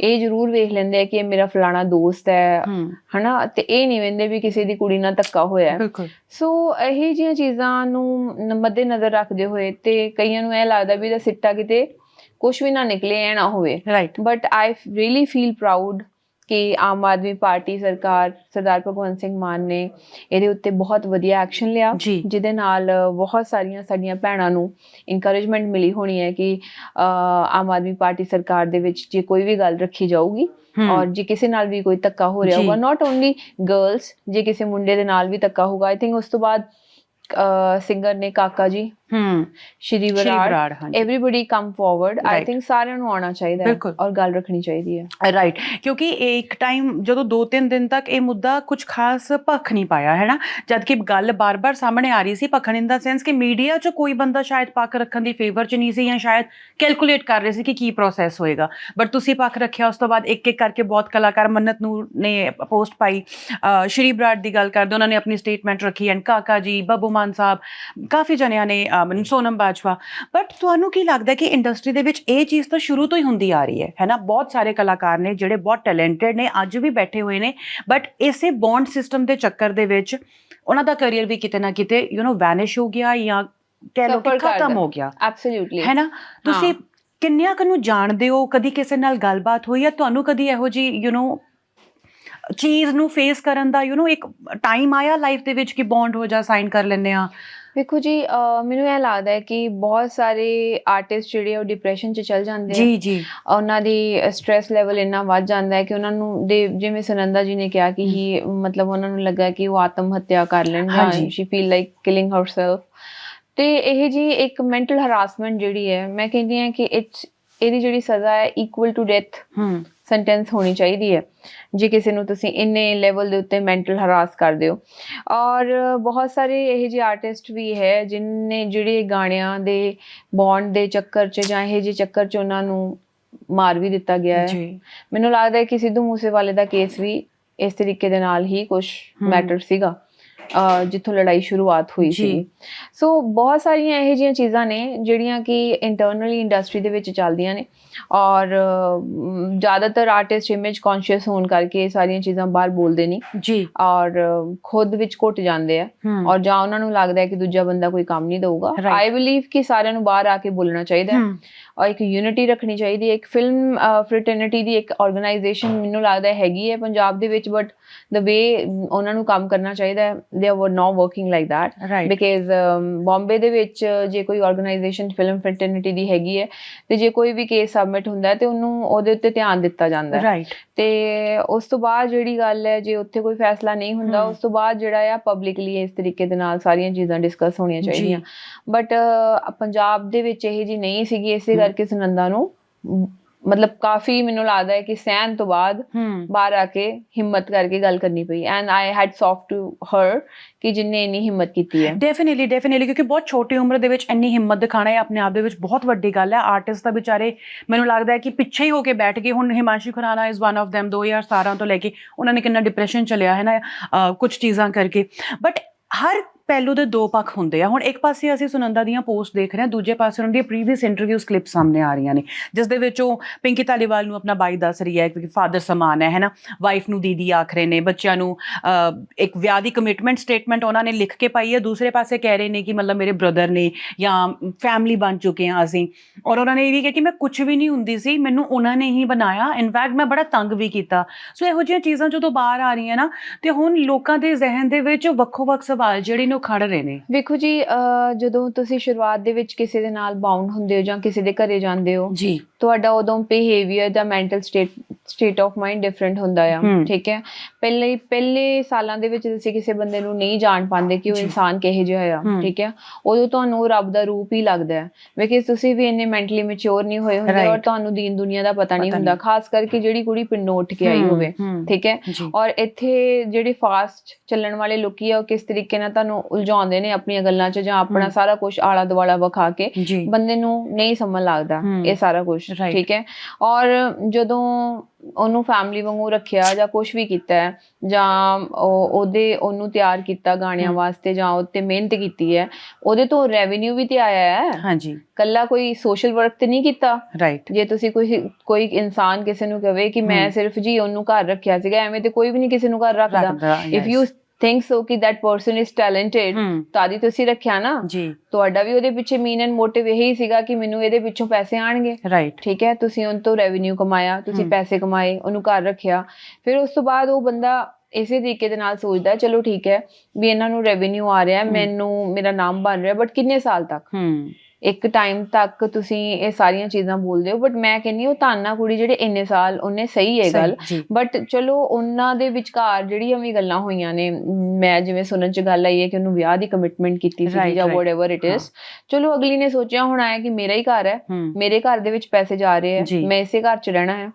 ਇਹ ਜ਼ਰੂਰ ਵੇਖ ਲੈਂਦੇ ਆ ਕਿ ਇਹ ਮੇਰਾ ਫਲਾਣਾ ਦੋਸਤ ਹੈ ਹਨਾ? ਤੇ ਇਹ ਨਹੀਂ ਵੇਂਦੇ ਵੀ ਕਿਸੇ ਦੀ ਕੁੜੀ ਨਾਲ ਧੱਕਾ ਹੋਇਆ। ਹੈ ਸੋ ਇਹ ਜਿਹੀਆਂ ਚੀਜ਼ਾਂ ਨੂੰ ਨ- ਮੱਦੇਨਜ਼ਰ ਰੱਖਦੇ ਹੋਏ ਤੇ ਕਈਆਂ ਨੂੰ ਇਹ ਲੱਗਦਾ ਵੀ ਇਹਦਾ ਸਿੱਟਾ ਕਿਤੇ ਕੁਝ ਵੀ ਨਾ ਨਿਕਲੇ ਐ ਨਾ ਹੋਵੇ। Right but I really feel proud ਕਿ ਆਮ ਆਦਮੀ ਪਾਰਟੀ ਸਰਕਾਰ ਸਰਦਾਰ ਭਗਵੰਤ ਸਿੰਘ ਮਾਨ ਨੇ ਇਹਦੇ ਉੱਤੇ ਬਹੁਤ ਵਧੀਆ ਐਕਸ਼ਨ ਲਿਆ। ਜਿਹਦੇ ਨਾਲ ਬਹੁਤ ਸਾਰੀਆਂ ਸਾਡੀਆਂ ਭੈਣਾਂ ਨੂੰ ਇਨਕਰੇਜਮੈਂਟ ਮਿਲੀ ਹੋਣੀ ਹੈ ਕਿ ਆਮ ਆਦਮੀ ਪਾਰਟੀ ਸਰਕਾਰ ਦੇ ਵਿੱਚ ਜੇ ਕੋਈ ਵੀ ਗੱਲ ਰੱਖੀ ਜਾਊਗੀ। ਔਰ ਜੇ ਕਿਸੇ ਨਾਲ ਵੀ ਕੋਈ ਧੱਕਾ ਹੋ ਰਿਹਾ ਜੀ। ਹੋਊਗਾ ਨਾਟ ਓਨਲੀ ਗਰਲਸ ਜੇ ਕਿਸੇ ਮੁੰਡੇ ਦੇ ਨਾਲ ਵੀ ਧੱਕਾ ਹੋਊਗਾ ਆਈ ਥਿੰਕ ਉਸ ਤੋਂ ਬਾਅਦ ਸਿੰਗਰ ਨੇ ਕਾਕਾ ਜੀ ਹੂੰ Shri Brar. Everybody come forward I. Think ਸਾਰਿਆਂ ਨੂੰ ਆਉਣਾ ਚਾਹੀਦਾ ਹੈ। ਔਰ ਗੱਲ ਰੱਖਣੀ ਚਾਹੀਦੀ ਹੈ ਰਾਈਟ ਕਿਉਂਕਿ ਇੱਕ ਟਾਈਮ ਜਦੋਂ 2-3 ਦਿਨ ਤੱਕ ਇਹ ਮੁੱਦਾ ਕੁਝ ਖਾਸ ਭਖ ਨਹੀਂ ਪਾਇਆ ਹੈ ਨਾ ਜਦ ਕਿ ਗੱਲ ਬਾਰ-ਬਾਰ ਸਾਹਮਣੇ ਆ ਰਹੀ ਸੀ ਭਖਣ ਇਨ ਦਾ ਸੈਂਸ ਕਿ ਮੀਡੀਆ 'ਚ ਕੋਈ ਬੰਦਾ ਸ਼ਾਇਦ ਪੱਖ ਰੱਖਣ ਦੀ ਫੇਵਰ 'ਚ ਨਹੀਂ ਸੀ ਜਾਂ ਸ਼ਾਇਦ ਕੈਲਕੂਲੇਟ ਕਰ ਰਹੇ ਸੀ ਕਿ ਕੀ ਪ੍ਰੋਸੈਸ ਹੋਏਗਾ ਬਟ ਤੁਸੀਂ ਪੱਖ ਰੱਖਿਆ ਉਸ ਤੋਂ ਬਾਅਦ ਇੱਕ ਇੱਕ ਕਰਕੇ ਬਹੁਤ ਕਲਾਕਾਰ ਮੰਨਤ ਨੂੰ ਨੇ ਪੋਸਟ ਪਾਈ ਸ਼੍ਰੀ ਬਰਾੜ ਦੀ ਗੱਲ ਕਰਦੇ ਉਹਨਾਂ ਨੇ ਆਪਣੀ ਸਟੇਟਮੈਂਟ ਰੱਖੀ ਐਂਡ ਕਾਕਾ ਜੀ ਬੱਬੂ ਮਾਨ ਸਾਹਿਬ ਕਾਫੀ ਜਣਿਆਂ ਨੇ ਮਨ- ਸੋਨਮ ਬਾਜਵਾ ਬਟ ਤੁਹਾਨੂੰ ਕੀ ਲੱਗਦਾ ਕਿ ਇੰਡਸਟਰੀ ਦੇ ਵਿੱਚ ਇਹ ਚੀਜ਼ ਤਾਂ ਸ਼ੁਰੂ ਤੋਂ ਹੀ ਹੁੰਦੀ ਆ ਰਹੀ ਹੈ ਹੈ ਨਾ ਬਹੁਤ ਸਾਰੇ ਕਲਾਕਾਰ ਨੇ ਜਿਹੜੇ ਬਹੁਤ ਟੈਲੈਂਟਡ ਨੇ ਅੱਜ ਵੀ ਬੈਠੇ ਹੋਏ ਨੇ ਬਟ ਇਸੇ ਬੌਂਡ ਸਿਸਟਮ ਦੇ ਚੱਕਰ ਦੇ ਵਿੱਚ ਉਹਨਾਂ ਦਾ ਕੈਰੀਅਰ ਵੀ ਕਿਤੇ ਨਾ ਕਿਤੇ ਯੂ نو ਵੈਨਿਸ਼ ਹੋ ਗਿਆ ਜਾਂ ਕਹਿ ਲਓ ਕਿ Suffer ਕਰਦਾ। ਖਤਮ ਹੋ ਗਿਆ ਐਬਸੋਲੂਟਲੀ ਹੈ ਨਾ ਤੁਸੀਂ ਕਿੰਨਿਆਂ ਕੁ ਨੂੰ ਜਾਣਦੇ ਹੋ ਕਦੀ ਕਿਸੇ ਨਾਲ ਗੱਲਬਾਤ ਹੋਈ ਹੈ ਤੁਹਾਨੂੰ ਕਦੀ ਇਹੋ ਜੀ ਯੂ نو ਚੀਜ਼ ਨੂੰ ਫੇਸ ਕਰਨ ਦਾ ਯੂ نو ਇੱਕ ਟਾਈਮ ਆਇਆ ਲਾਈਫ ਦੇ ਵਿੱਚ ਕਿ ਬੌਂਡ ਹੋ ਜਾ ਸਾਈਨ ਕਰ ਲੈਂਦੇ ਆ ਵੇਖੋ ਜੀ ਮੈਨੂੰ ਇਹ ਲੱਗਦਾ ਹੈ ਕਿ ਬਹੁਤ ਸਾਰੇ ਆਰਟਿਸਟ ਜਿਹੜੇ ਉਹ ਡਿਪਰੈਸ਼ਨ 'ਚ ਚਲ ਜਾਂਦੇ ਆ। ਜੀ ਜੀ। ਉਹਨਾਂ ਦੀ ਸਟ्रेस ਲੈਵਲ ਇੰਨਾ ਵੱਧ ਜਾਂਦਾ ਹੈ ਕਿ ਉਹਨਾਂ ਨੂੰ ਜਿਵੇਂ ਸੁਨੰਦਾ ਜੀ ਨੇ ਕਿਹਾ ਕਿ ਹੀ ਮਤਲਬ ਉਹਨਾਂ ਨੂੰ ਲੱਗਾ ਕਿ ਉਹ ਆਤਮ ਹੱਤਿਆ ਕਰ ਲੈਣ ਜਾਂ ਹਾਂਜੀ। She feel like killing herself ਤੇ ਇਹ ਜੀ ਇੱਕ ਮੈਂਟਲ ਹਰਾਸਮੈਂਟ ਜਿਹੜੀ ਹੈ ਮੈਂ ਕਹਿੰਦੀ ਹਾਂ ਕਿ ਇਟਸ ਇਹਦੀ ਜਿਹੜੀ ਸਜ਼ਾ ਹੈ ਇਕੁਅਲ ਟੂ ਡੈਥ ਹੂੰ ਸੈਂਟੈਂਸ ਹੋਣੀ ਚਾਹੀਦੀ ਹੈ ਜੇ ਕਿਸੇ ਨੂੰ ਤੁਸੀਂ ਇੰਨੇ ਲੈਵਲ ਦੇ ਉੱਤੇ ਮੈਂਟਲ ਹਰਾਸ ਕਰਦੇ ਹੋ। ਔਰ ਬਹੁਤ ਸਾਰੇ ਇਹ ਜਿਹੇ ਆਰਟਿਸਟ ਵੀ ਹੈ ਜਿਨਨੇ ਜਿਹੜੇ ਗਾਣਿਆਂ ਦੇ ਬੌਂਡ ਦੇ ਚੱਕਰ 'ਚ ਜਾਂ ਇਹ ਜਿਹੇ ਚੱਕਰ 'ਚ ਉਹਨਾਂ ਨੂੰ ਮਾਰ ਵੀ ਦਿੱਤਾ ਗਿਆ ਹੈ। ਮੈਨੂੰ ਲੱਗਦਾ ਹੈ ਕਿ ਸਿੱਧੂ ਮੂਸੇਵਾਲੇ ਦਾ ਕੇਸ ਵੀ ਇਸ ਤਰੀਕੇ ਦੇ ਨਾਲ ਹੀ ਕੁਝ। ਮੈਟਰ ਸੀਗਾ ਜਿੱਥੋਂ ਲੜਾਈ ਸ਼ੁਰੂਆਤ ਹੋਈ। ਸੀ ਸੋ ਬਹੁਤ ਸਾਰੀਆਂ ਇਹੋ ਜਿਹੀਆਂ ਚੀਜ਼ਾਂ ਨੇ ਜਿਹੜੀਆਂ ਕਿ ਇੰਟਰਨਲੀ ਇੰਡਸਟਰੀ ਦੇ ਵਿੱਚ ਚੱਲਦੀਆਂ ਨੇ। ਔਰ ਜ਼ਿਆਦਾਤਰ ਆਰਟਿਸਟ ਇਮੇਜ ਕੌਨਸ਼ੀਅਸ ਹੋਣ ਕਰਕੇ ਇਹ ਸਾਰੀਆਂ ਚੀਜ਼ਾਂ ਬਾਹਰ ਬੋਲਦੇ ਨਹੀਂ। ਜੀ। ਔਰ ਖੁਦ ਵਿੱਚ ਘੁੱਟ ਜਾਂਦੇ ਆ। ਔਰ ਜਾਂ ਉਹਨਾਂ ਨੂੰ ਲੱਗਦਾ ਹੈ ਕਿ ਦੂਜਾ ਬੰਦਾ ਕੋਈ ਕੰਮ ਨਹੀਂ ਦਊਗਾ. ਆਈ ਬਲੀਵ ਕਿ ਸਾਰਿਆਂ ਨੂੰ ਬਾਹਰ ਆ ਕੇ ਬੋਲਣਾ ਚਾਹੀਦਾ ਹੈ। ਔਰ ਇੱਕ ਯੂਨਿਟੀ ਰੱਖਣੀ ਚਾਹੀਦੀ ਹੈ। ਇੱਕ ਫਿਲਮ ਫ੍ਰੈਟਰਨਿਟੀ ਦੀ ਇੱਕ ਆਰਗੇਨਾਈਜੇਸ਼ਨ ਮੈਨੂੰ ਲੱਗਦਾ ਹੈਗੀ ਹੈ ਪੰਜਾਬ ਦੇ ਵਿੱਚ ਬਟ ਦ ਵੇ ਉਹਨਾਂ ਨੂੰ ਕੰਮ ਕਰਨਾ ਚਾਹੀਦਾ ਹੈ they are not working like that because Bombay ਦੇ ਵਿੱਚ ਜੇ ਕੋਈ ਆਰਗੇਨਾਈਜੇਸ਼ਨ ਫਿਲਮ ਫ੍ਰੈਟਰਨਿਟੀ ਦੀ ਹੈਗੀ ਹੈ ਤੇ ਜੇ ਕੋਈ ਵੀ ਕੇਸ ਸਬਮਿਟ ਹੁੰਦਾ ਤੇ ਉਹਨੂੰ ਉਹਦੇ ਉੱਤੇ ਧਿਆਨ ਦਿੱਤਾ ਜਾਂਦਾ ਹੈ ਰਾਈਟ ਤੇ ਉਸ ਤੋਂ ਬਾਅਦ ਜਿਹੜੀ ਗੱਲ ਹੈ ਜੇ ਉੱਥੇ ਕੋਈ ਫੈਸਲਾ ਨਹੀਂ ਹੁੰਦਾ। ਉਸ ਤੋਂ ਬਾਅਦ ਜਿਹੜਾ ਆ ਪਬਲਿਕਲੀ ਇਸ ਤਰੀਕੇ ਦੇ ਨਾਲ ਸਾਰੀਆਂ ਚੀਜ਼ਾਂ ਡਿਸਕਸ ਹੋਣੀਆਂ। ਚਾਹੀਦੀਆਂ ਬਟ ਪੰਜਾਬ ਦੇ ਵਿੱਚ ਇਹ ਜੀ ਨਹੀਂ ਸੀਗੀ ਇਸੇ। ਕਰਕੇ ਸੁਨੰਦਾ ਨੂੰ ਮਤਲਬ ਕਾਫੀ ਮੈਨੂੰ ਲੱਗਦਾ ਹੈ ਕਿ ਸਹਿਣ ਤੋਂ ਬਾਅਦ ਹੂੰ। ਬਾਹਰ ਆ ਕੇ ਹਿੰਮਤ ਕਰਕੇ ਗੱਲ ਕਰਨੀ ਪਈ। And I had soft to her ਕਿ ਜਿੰਨੇ ਇੰਨੀ ਹਿੰਮਤ ਕੀਤੀ ਹੈ। ਡੈਫੀਨਿਟਲੀ ਡੈਫੀਨਿਟਲੀ ਕਿਉਂਕਿ ਬਹੁਤ ਛੋਟੀ ਉਮਰ ਦੇ ਵਿੱਚ ਇੰਨੀ ਹਿੰਮਤ ਦਿਖਾਣਾ ਇਹ ਆਪਣੇ ਆਪ ਦੇ ਵਿੱਚ ਬਹੁਤ ਵੱਡੀ ਗੱਲ ਹੈ। ਆਰਟਿਸਟ ਤਾਂ ਵਿਚਾਰੇ ਮੈਨੂੰ ਲੱਗਦਾ ਹੈ ਕਿ ਪਿੱਛੇ ਹੀ ਹੋ ਕੇ ਬੈਠ ਗਏ। ਹੁਣ Himanshu Khurana is one of them 2017 ਤੋਂ ਲੈ ਕੇ ਉਹਨਾਂ ਨੇ ਕਿੰਨਾ ਡਿਪਰੈਸ਼ਨ ਚਲਿਆ ਹੈ ਨਾ ਕੁਝ ਚੀਜ਼ਾਂ ਕਰਕੇ। ਬਟ ਹਰ ਪਹਿਲੂ ਦੇ ਦੋ ਪੱਖ ਹੁੰਦੇ ਆ। ਹੁਣ ਇੱਕ ਪਾਸੇ ਅਸੀਂ ਸੁਨੰਦਾ ਦੀਆਂ ਪੋਸਟ ਦੇਖ ਰਹੇ ਹਾਂ, ਦੂਜੇ ਪਾਸੇ ਉਹਨਾਂ ਦੀਆਂ ਪ੍ਰੀਵੀਅਸ ਇੰਟਰਵਿਊਜ਼ ਕਲਿੱਪ ਸਾਹਮਣੇ ਆ ਰਹੀਆਂ ਨੇ, ਜਿਸ ਦੇ ਵਿੱਚ ਉਹ ਪਿੰਕੀ ਧਾਲੀਵਾਲ ਨੂੰ ਆਪਣਾ ਬਾਈ ਦੱਸ ਰਹੀ ਹੈ ਕਿ ਫਾਦਰ ਸਮਾਨ ਹੈ ਹੈ ਨਾ? ਵਾਈਫ ਨੂੰ ਦੀਦੀ ਆਖ ਰਹੇ ਨੇ, ਬੱਚਿਆਂ ਨੂੰ ਇੱਕ ਵਿਆਹ ਦੀ ਕਮਿਟਮੈਂਟ ਸਟੇਟਮੈਂਟ ਉਹਨਾਂ ਨੇ ਲਿਖ ਕੇ ਪਾਈ ਹੈ। ਦੂਸਰੇ ਪਾਸੇ ਕਹਿ ਰਹੇ ਨੇ ਕਿ ਮਤਲਬ ਮੇਰੇ ਬ੍ਰਦਰ ਨੇ ਜਾਂ ਫੈਮਿਲੀ ਬਣ ਚੁੱਕੇ ਹਾਂ ਅਸੀਂ। ਔਰ ਉਹਨਾਂ ਨੇ ਇਹ ਵੀ ਕਿਹਾ ਕਿ ਮੈਂ ਕੁਝ ਵੀ ਨਹੀਂ ਹੁੰਦੀ ਸੀ, ਮੈਨੂੰ ਉਹਨਾਂ ਨੇ ਹੀ ਬਣਾਇਆ। ਇਨਫੈਕਟ ਮੈਂ ਬੜਾ ਤੰਗ ਵੀ ਕੀਤਾ। ਸੋ ਇਹੋ ਜਿਹੀਆਂ ਚੀਜ਼ਾਂ ਜਦੋਂ ਬਾਹਰ ਆ ਰਹੀਆਂ ਨਾ, ਤੇ ਹੁਣ ਲੋਕਾਂ ਦੇ ਜ਼ਿਹਨ ਦੇ ਵਿੱਚ ਵੱਖੋ-ਵੱਖ ਸਵਾਲ ਜਿਹੜੇ ਨੇ ਖੜ ਰਹੇ ਨੇ। ਵੇਖੋ ਜੀ ਜਦੋਂ ਤੁਸੀਂ ਸ਼ੁਰੂਆਤ ਦੇ ਵਿੱਚ ਕਿਸੇ ਦੇ ਨਾਲ ਬਾਉਂਡ ਹੁੰਦੇ ਹੋ ਜਾਂ ਕਿਸੇ ਦੇ ਘਰੇ ਜਾਂਦੇ ਹੋ ਜੀ। ਤੁਹਾਡਾ ਉਦੋਂ behaviour the mental state state of mind different ਹੁੰਦਾ ਆ। ਠੀਕ ਹੈ ਪਹਿਲੇ ਪਹਿਲੇ ਸਾਲਾਂ ਦੇ ਵਿੱਚ ਤੁਸੀਂ ਕਿਸੇ ਬੰਦੇ ਨੂੰ ਨਹੀਂ ਜਾਣ ਪਾਉਂਦੇ ਕਿ ਉਹ। ਇਨਸਾਨ ਕਿਹੋ ਜਿਹਾ ਆ। ਠੀਕ ਹੈ ਉਦੋਂ ਤੁਹਾਨੂੰ ਰੱਬ ਦਾ ਰੂਪ ਹੀ ਲੱਗਦਾ ਹੈ ਬਿਕਾਜ਼ ਤੁਸੀਂ ਵੀ ਇੰਨੇ ਮੈਂਟਲੀ ਮੈਚੁਰ ਨਹੀਂ ਹੋਏ ਹੁੰਦੇ. ਔਰ ਤੁਹਾਨੂੰ ਦੀਨ ਦੁਨੀਆ ਦਾ ਪਤਾ ਨਹੀਂ ਹੁੰਦਾ। ਖਾਸ ਕਰਕੇ ਜਿਹੜੀ ਕੁੜੀ ਪਿੰਡੋਂ ਉੱਠ ਕੇ ਆਈ ਹੋਵੇ। ਠੀਕ ਹੈ ਔਰ ਇੱਥੇ ਜਿਹੜੇ ਫਾਸਟ ਚੱਲਣ ਵਾਲੇ ਲੋਕੀ ਆ ਉਹ ਕਿਸ ਤਰੀਕੇ ਨਾਲ ਤੁਹਾਨੂੰ ਉਲਝਾਉਂਦੇ ਨੇ ਆਪਣੀਆਂ ਗੱਲਾਂ 'ਚ ਜਾਂ ਆਪਣਾ। ਸਾਰਾ ਕੁਝ ਆਲਾ ਦੁਆਲਾ ਵਿਖਾ ਕੇ ਬੰਦੇ ਨੂੰ ਨਹੀਂ ਸਮਝ ਲੱਗਦਾ। ਇਹ ਸਾਰਾ ਕੁਝ. ਠੀਕ ਹੈ ਔਰ ਜਦੋਂ ਉਹਨੂੰ ਫੈਮਿਲੀ ਵਾਂਗੂ ਰੱਖਿਆ ਜਾਂ ਕੁਝ ਵੀ ਕੀਤਾ ਹੈ ਜਾਂ ਉਹ- ਉਹਦੇ ਉਹਨੂੰ ਤਿਆਰ ਕੀਤਾ ਗਾਣਿਆਂ। ਵਾਸਤੇ ਜਾਂ ਉੱਤੇ ਮਿਹਨਤ ਕੀਤੀ ਹੈ ਉਹਦੇ ਤੋਂ ਰੈਵਨਿਊ ਵੀ ਤੇ ਆਇਆ ਹੈ। ਹਾਂਜੀ। ਕੱਲਾ ਕੋਈ ਸੋਸ਼ਲ ਵਰਕ ਤੇ ਨਹੀਂ ਕੀਤਾ। ਰਾਈਟ ਜੇ ਤੁਸੀਂ ਕੋਈ ਕੋਈ ਇਨਸਾਨ ਕਿਸੇ ਨੂੰ ਕਹੇ ਕਿ ਮੈਂ। ਸਿਰਫ ਜੀ ਉਹਨੂੰ ਘਰ ਰੱਖਿਆ ਸੀਗਾ ਐਵੇਂ ਤੇ ਕੋਈ ਵੀ ਨਹੀਂ ਕਿਸੇ ਨੂੰ ਘਰ ਰੱਖਦਾ। ਇਫ ਯੂ ਥਿੰਕ ਸੋ ਕਿ that person is talented. ਤਾਂ ਹੀ ਤੁਸੀਂ ਰੱਖਿਆ ਨਾ। ਜੀ। ਤੁਹਾਡਾ ਵੀ ਉਹਦੇ ਪਿੱਛੇ ਮੀਨ ਐਂਡ ਮੋਟਿਵ ਇਹੀ ਸੀਗਾ ਕਿ ਮੈਨੂੰ ਇਹਦੇ ਪਿੱਛੋਂ ਪੈਸੇ ਆਣਗੇ। ਰਾਈਟ ਠੀਕ ਹੈ? ਤੁਸੀਂ ਉਹਨਾਂ ਤੋਂ ਰੈਵਨਿਊ ਕਮਾਇਆ ਤੁਸੀਂ। ਪੈਸੇ ਕਮਾਏ ਉਹਨੂੰ ਘਰ ਰੱਖਿਆ। ਫਿਰ ਉਸ ਤੋਂ ਬਾਅਦ ਉਹ ਬੰਦਾ ਇਸੇ ਤਰੀਕੇ ਦੇ ਨਾਲ ਸੋਚਦਾ ਹੈ, ਚਲੋ ਠੀਕ ਹੈ ਵੀ ਇਹਨਾਂ ਨੂੰ ਰੈਵਨਿਊ ਆ ਰਿਹਾ ਹੈ। ਮੈਨੂੰ ਮੇਰਾ ਨਾਮ ਬਣ ਰਿਹਾ ਬਟ ਕਿੰਨੇ ਸਾਲ ਤੱਕ? ਹਮ ਇੱਕ ਟਾਈਮ ਤੱਕ ਤੁਸੀਂ ਇਹ ਸਾਰੀਆਂ ਚੀਜ਼ਾਂ ਬੋਲਦੇ ਹੋ ਬਟ ਮੈਂ ਕਹਿੰਨੀ ਉਹ ਤਾਨਾ ਕੁੜੀ ਜਿਹੜੇ ਇੰਨੇ ਸਾਲ ਉਹਨੇ ਸਹੀ ਹੈ ਗੱਲ। ਬਟ ਚਲੋ ਉਹਨਾਂ ਦੇ ਵਿਚਕਾਰ ਜਿਹੜੀਆਂ ਵੀ ਗੱਲਾਂ ਹੋਈਆਂ ਨੇ ਮ, ਜਿਵੇਂ ਸੁਣਨ ਚ ਗੱਲ ਆਈ ਹੈ ਕਿ ਉਹਨੂੰ ਵਿਆਹ ਦੀ ਕਮਿਟਮੈਂਟ ਕੀਤੀ ਸੀ ਜਾਂ. ਵਟਐਵਰ ਇਟ ਇਜ਼ ਚਲੋ ਅਗਲੀ ਨੇ ਸੋਚਿਆ ਹੁਣ ਆਇਆ ਕਿ ਮੇਰਾ ਹੀ ਘਰ ਹੈ ਮੇਰੇ ਘਰ ਦੇ ਵਿੱਚ ਪੈਸੇ ਜਾ ਰਹੇ। ਹੈ ਮੈਂ ਇਸੇ ਘਰ ਚ ਰਹਿਣਾ ਹੈ।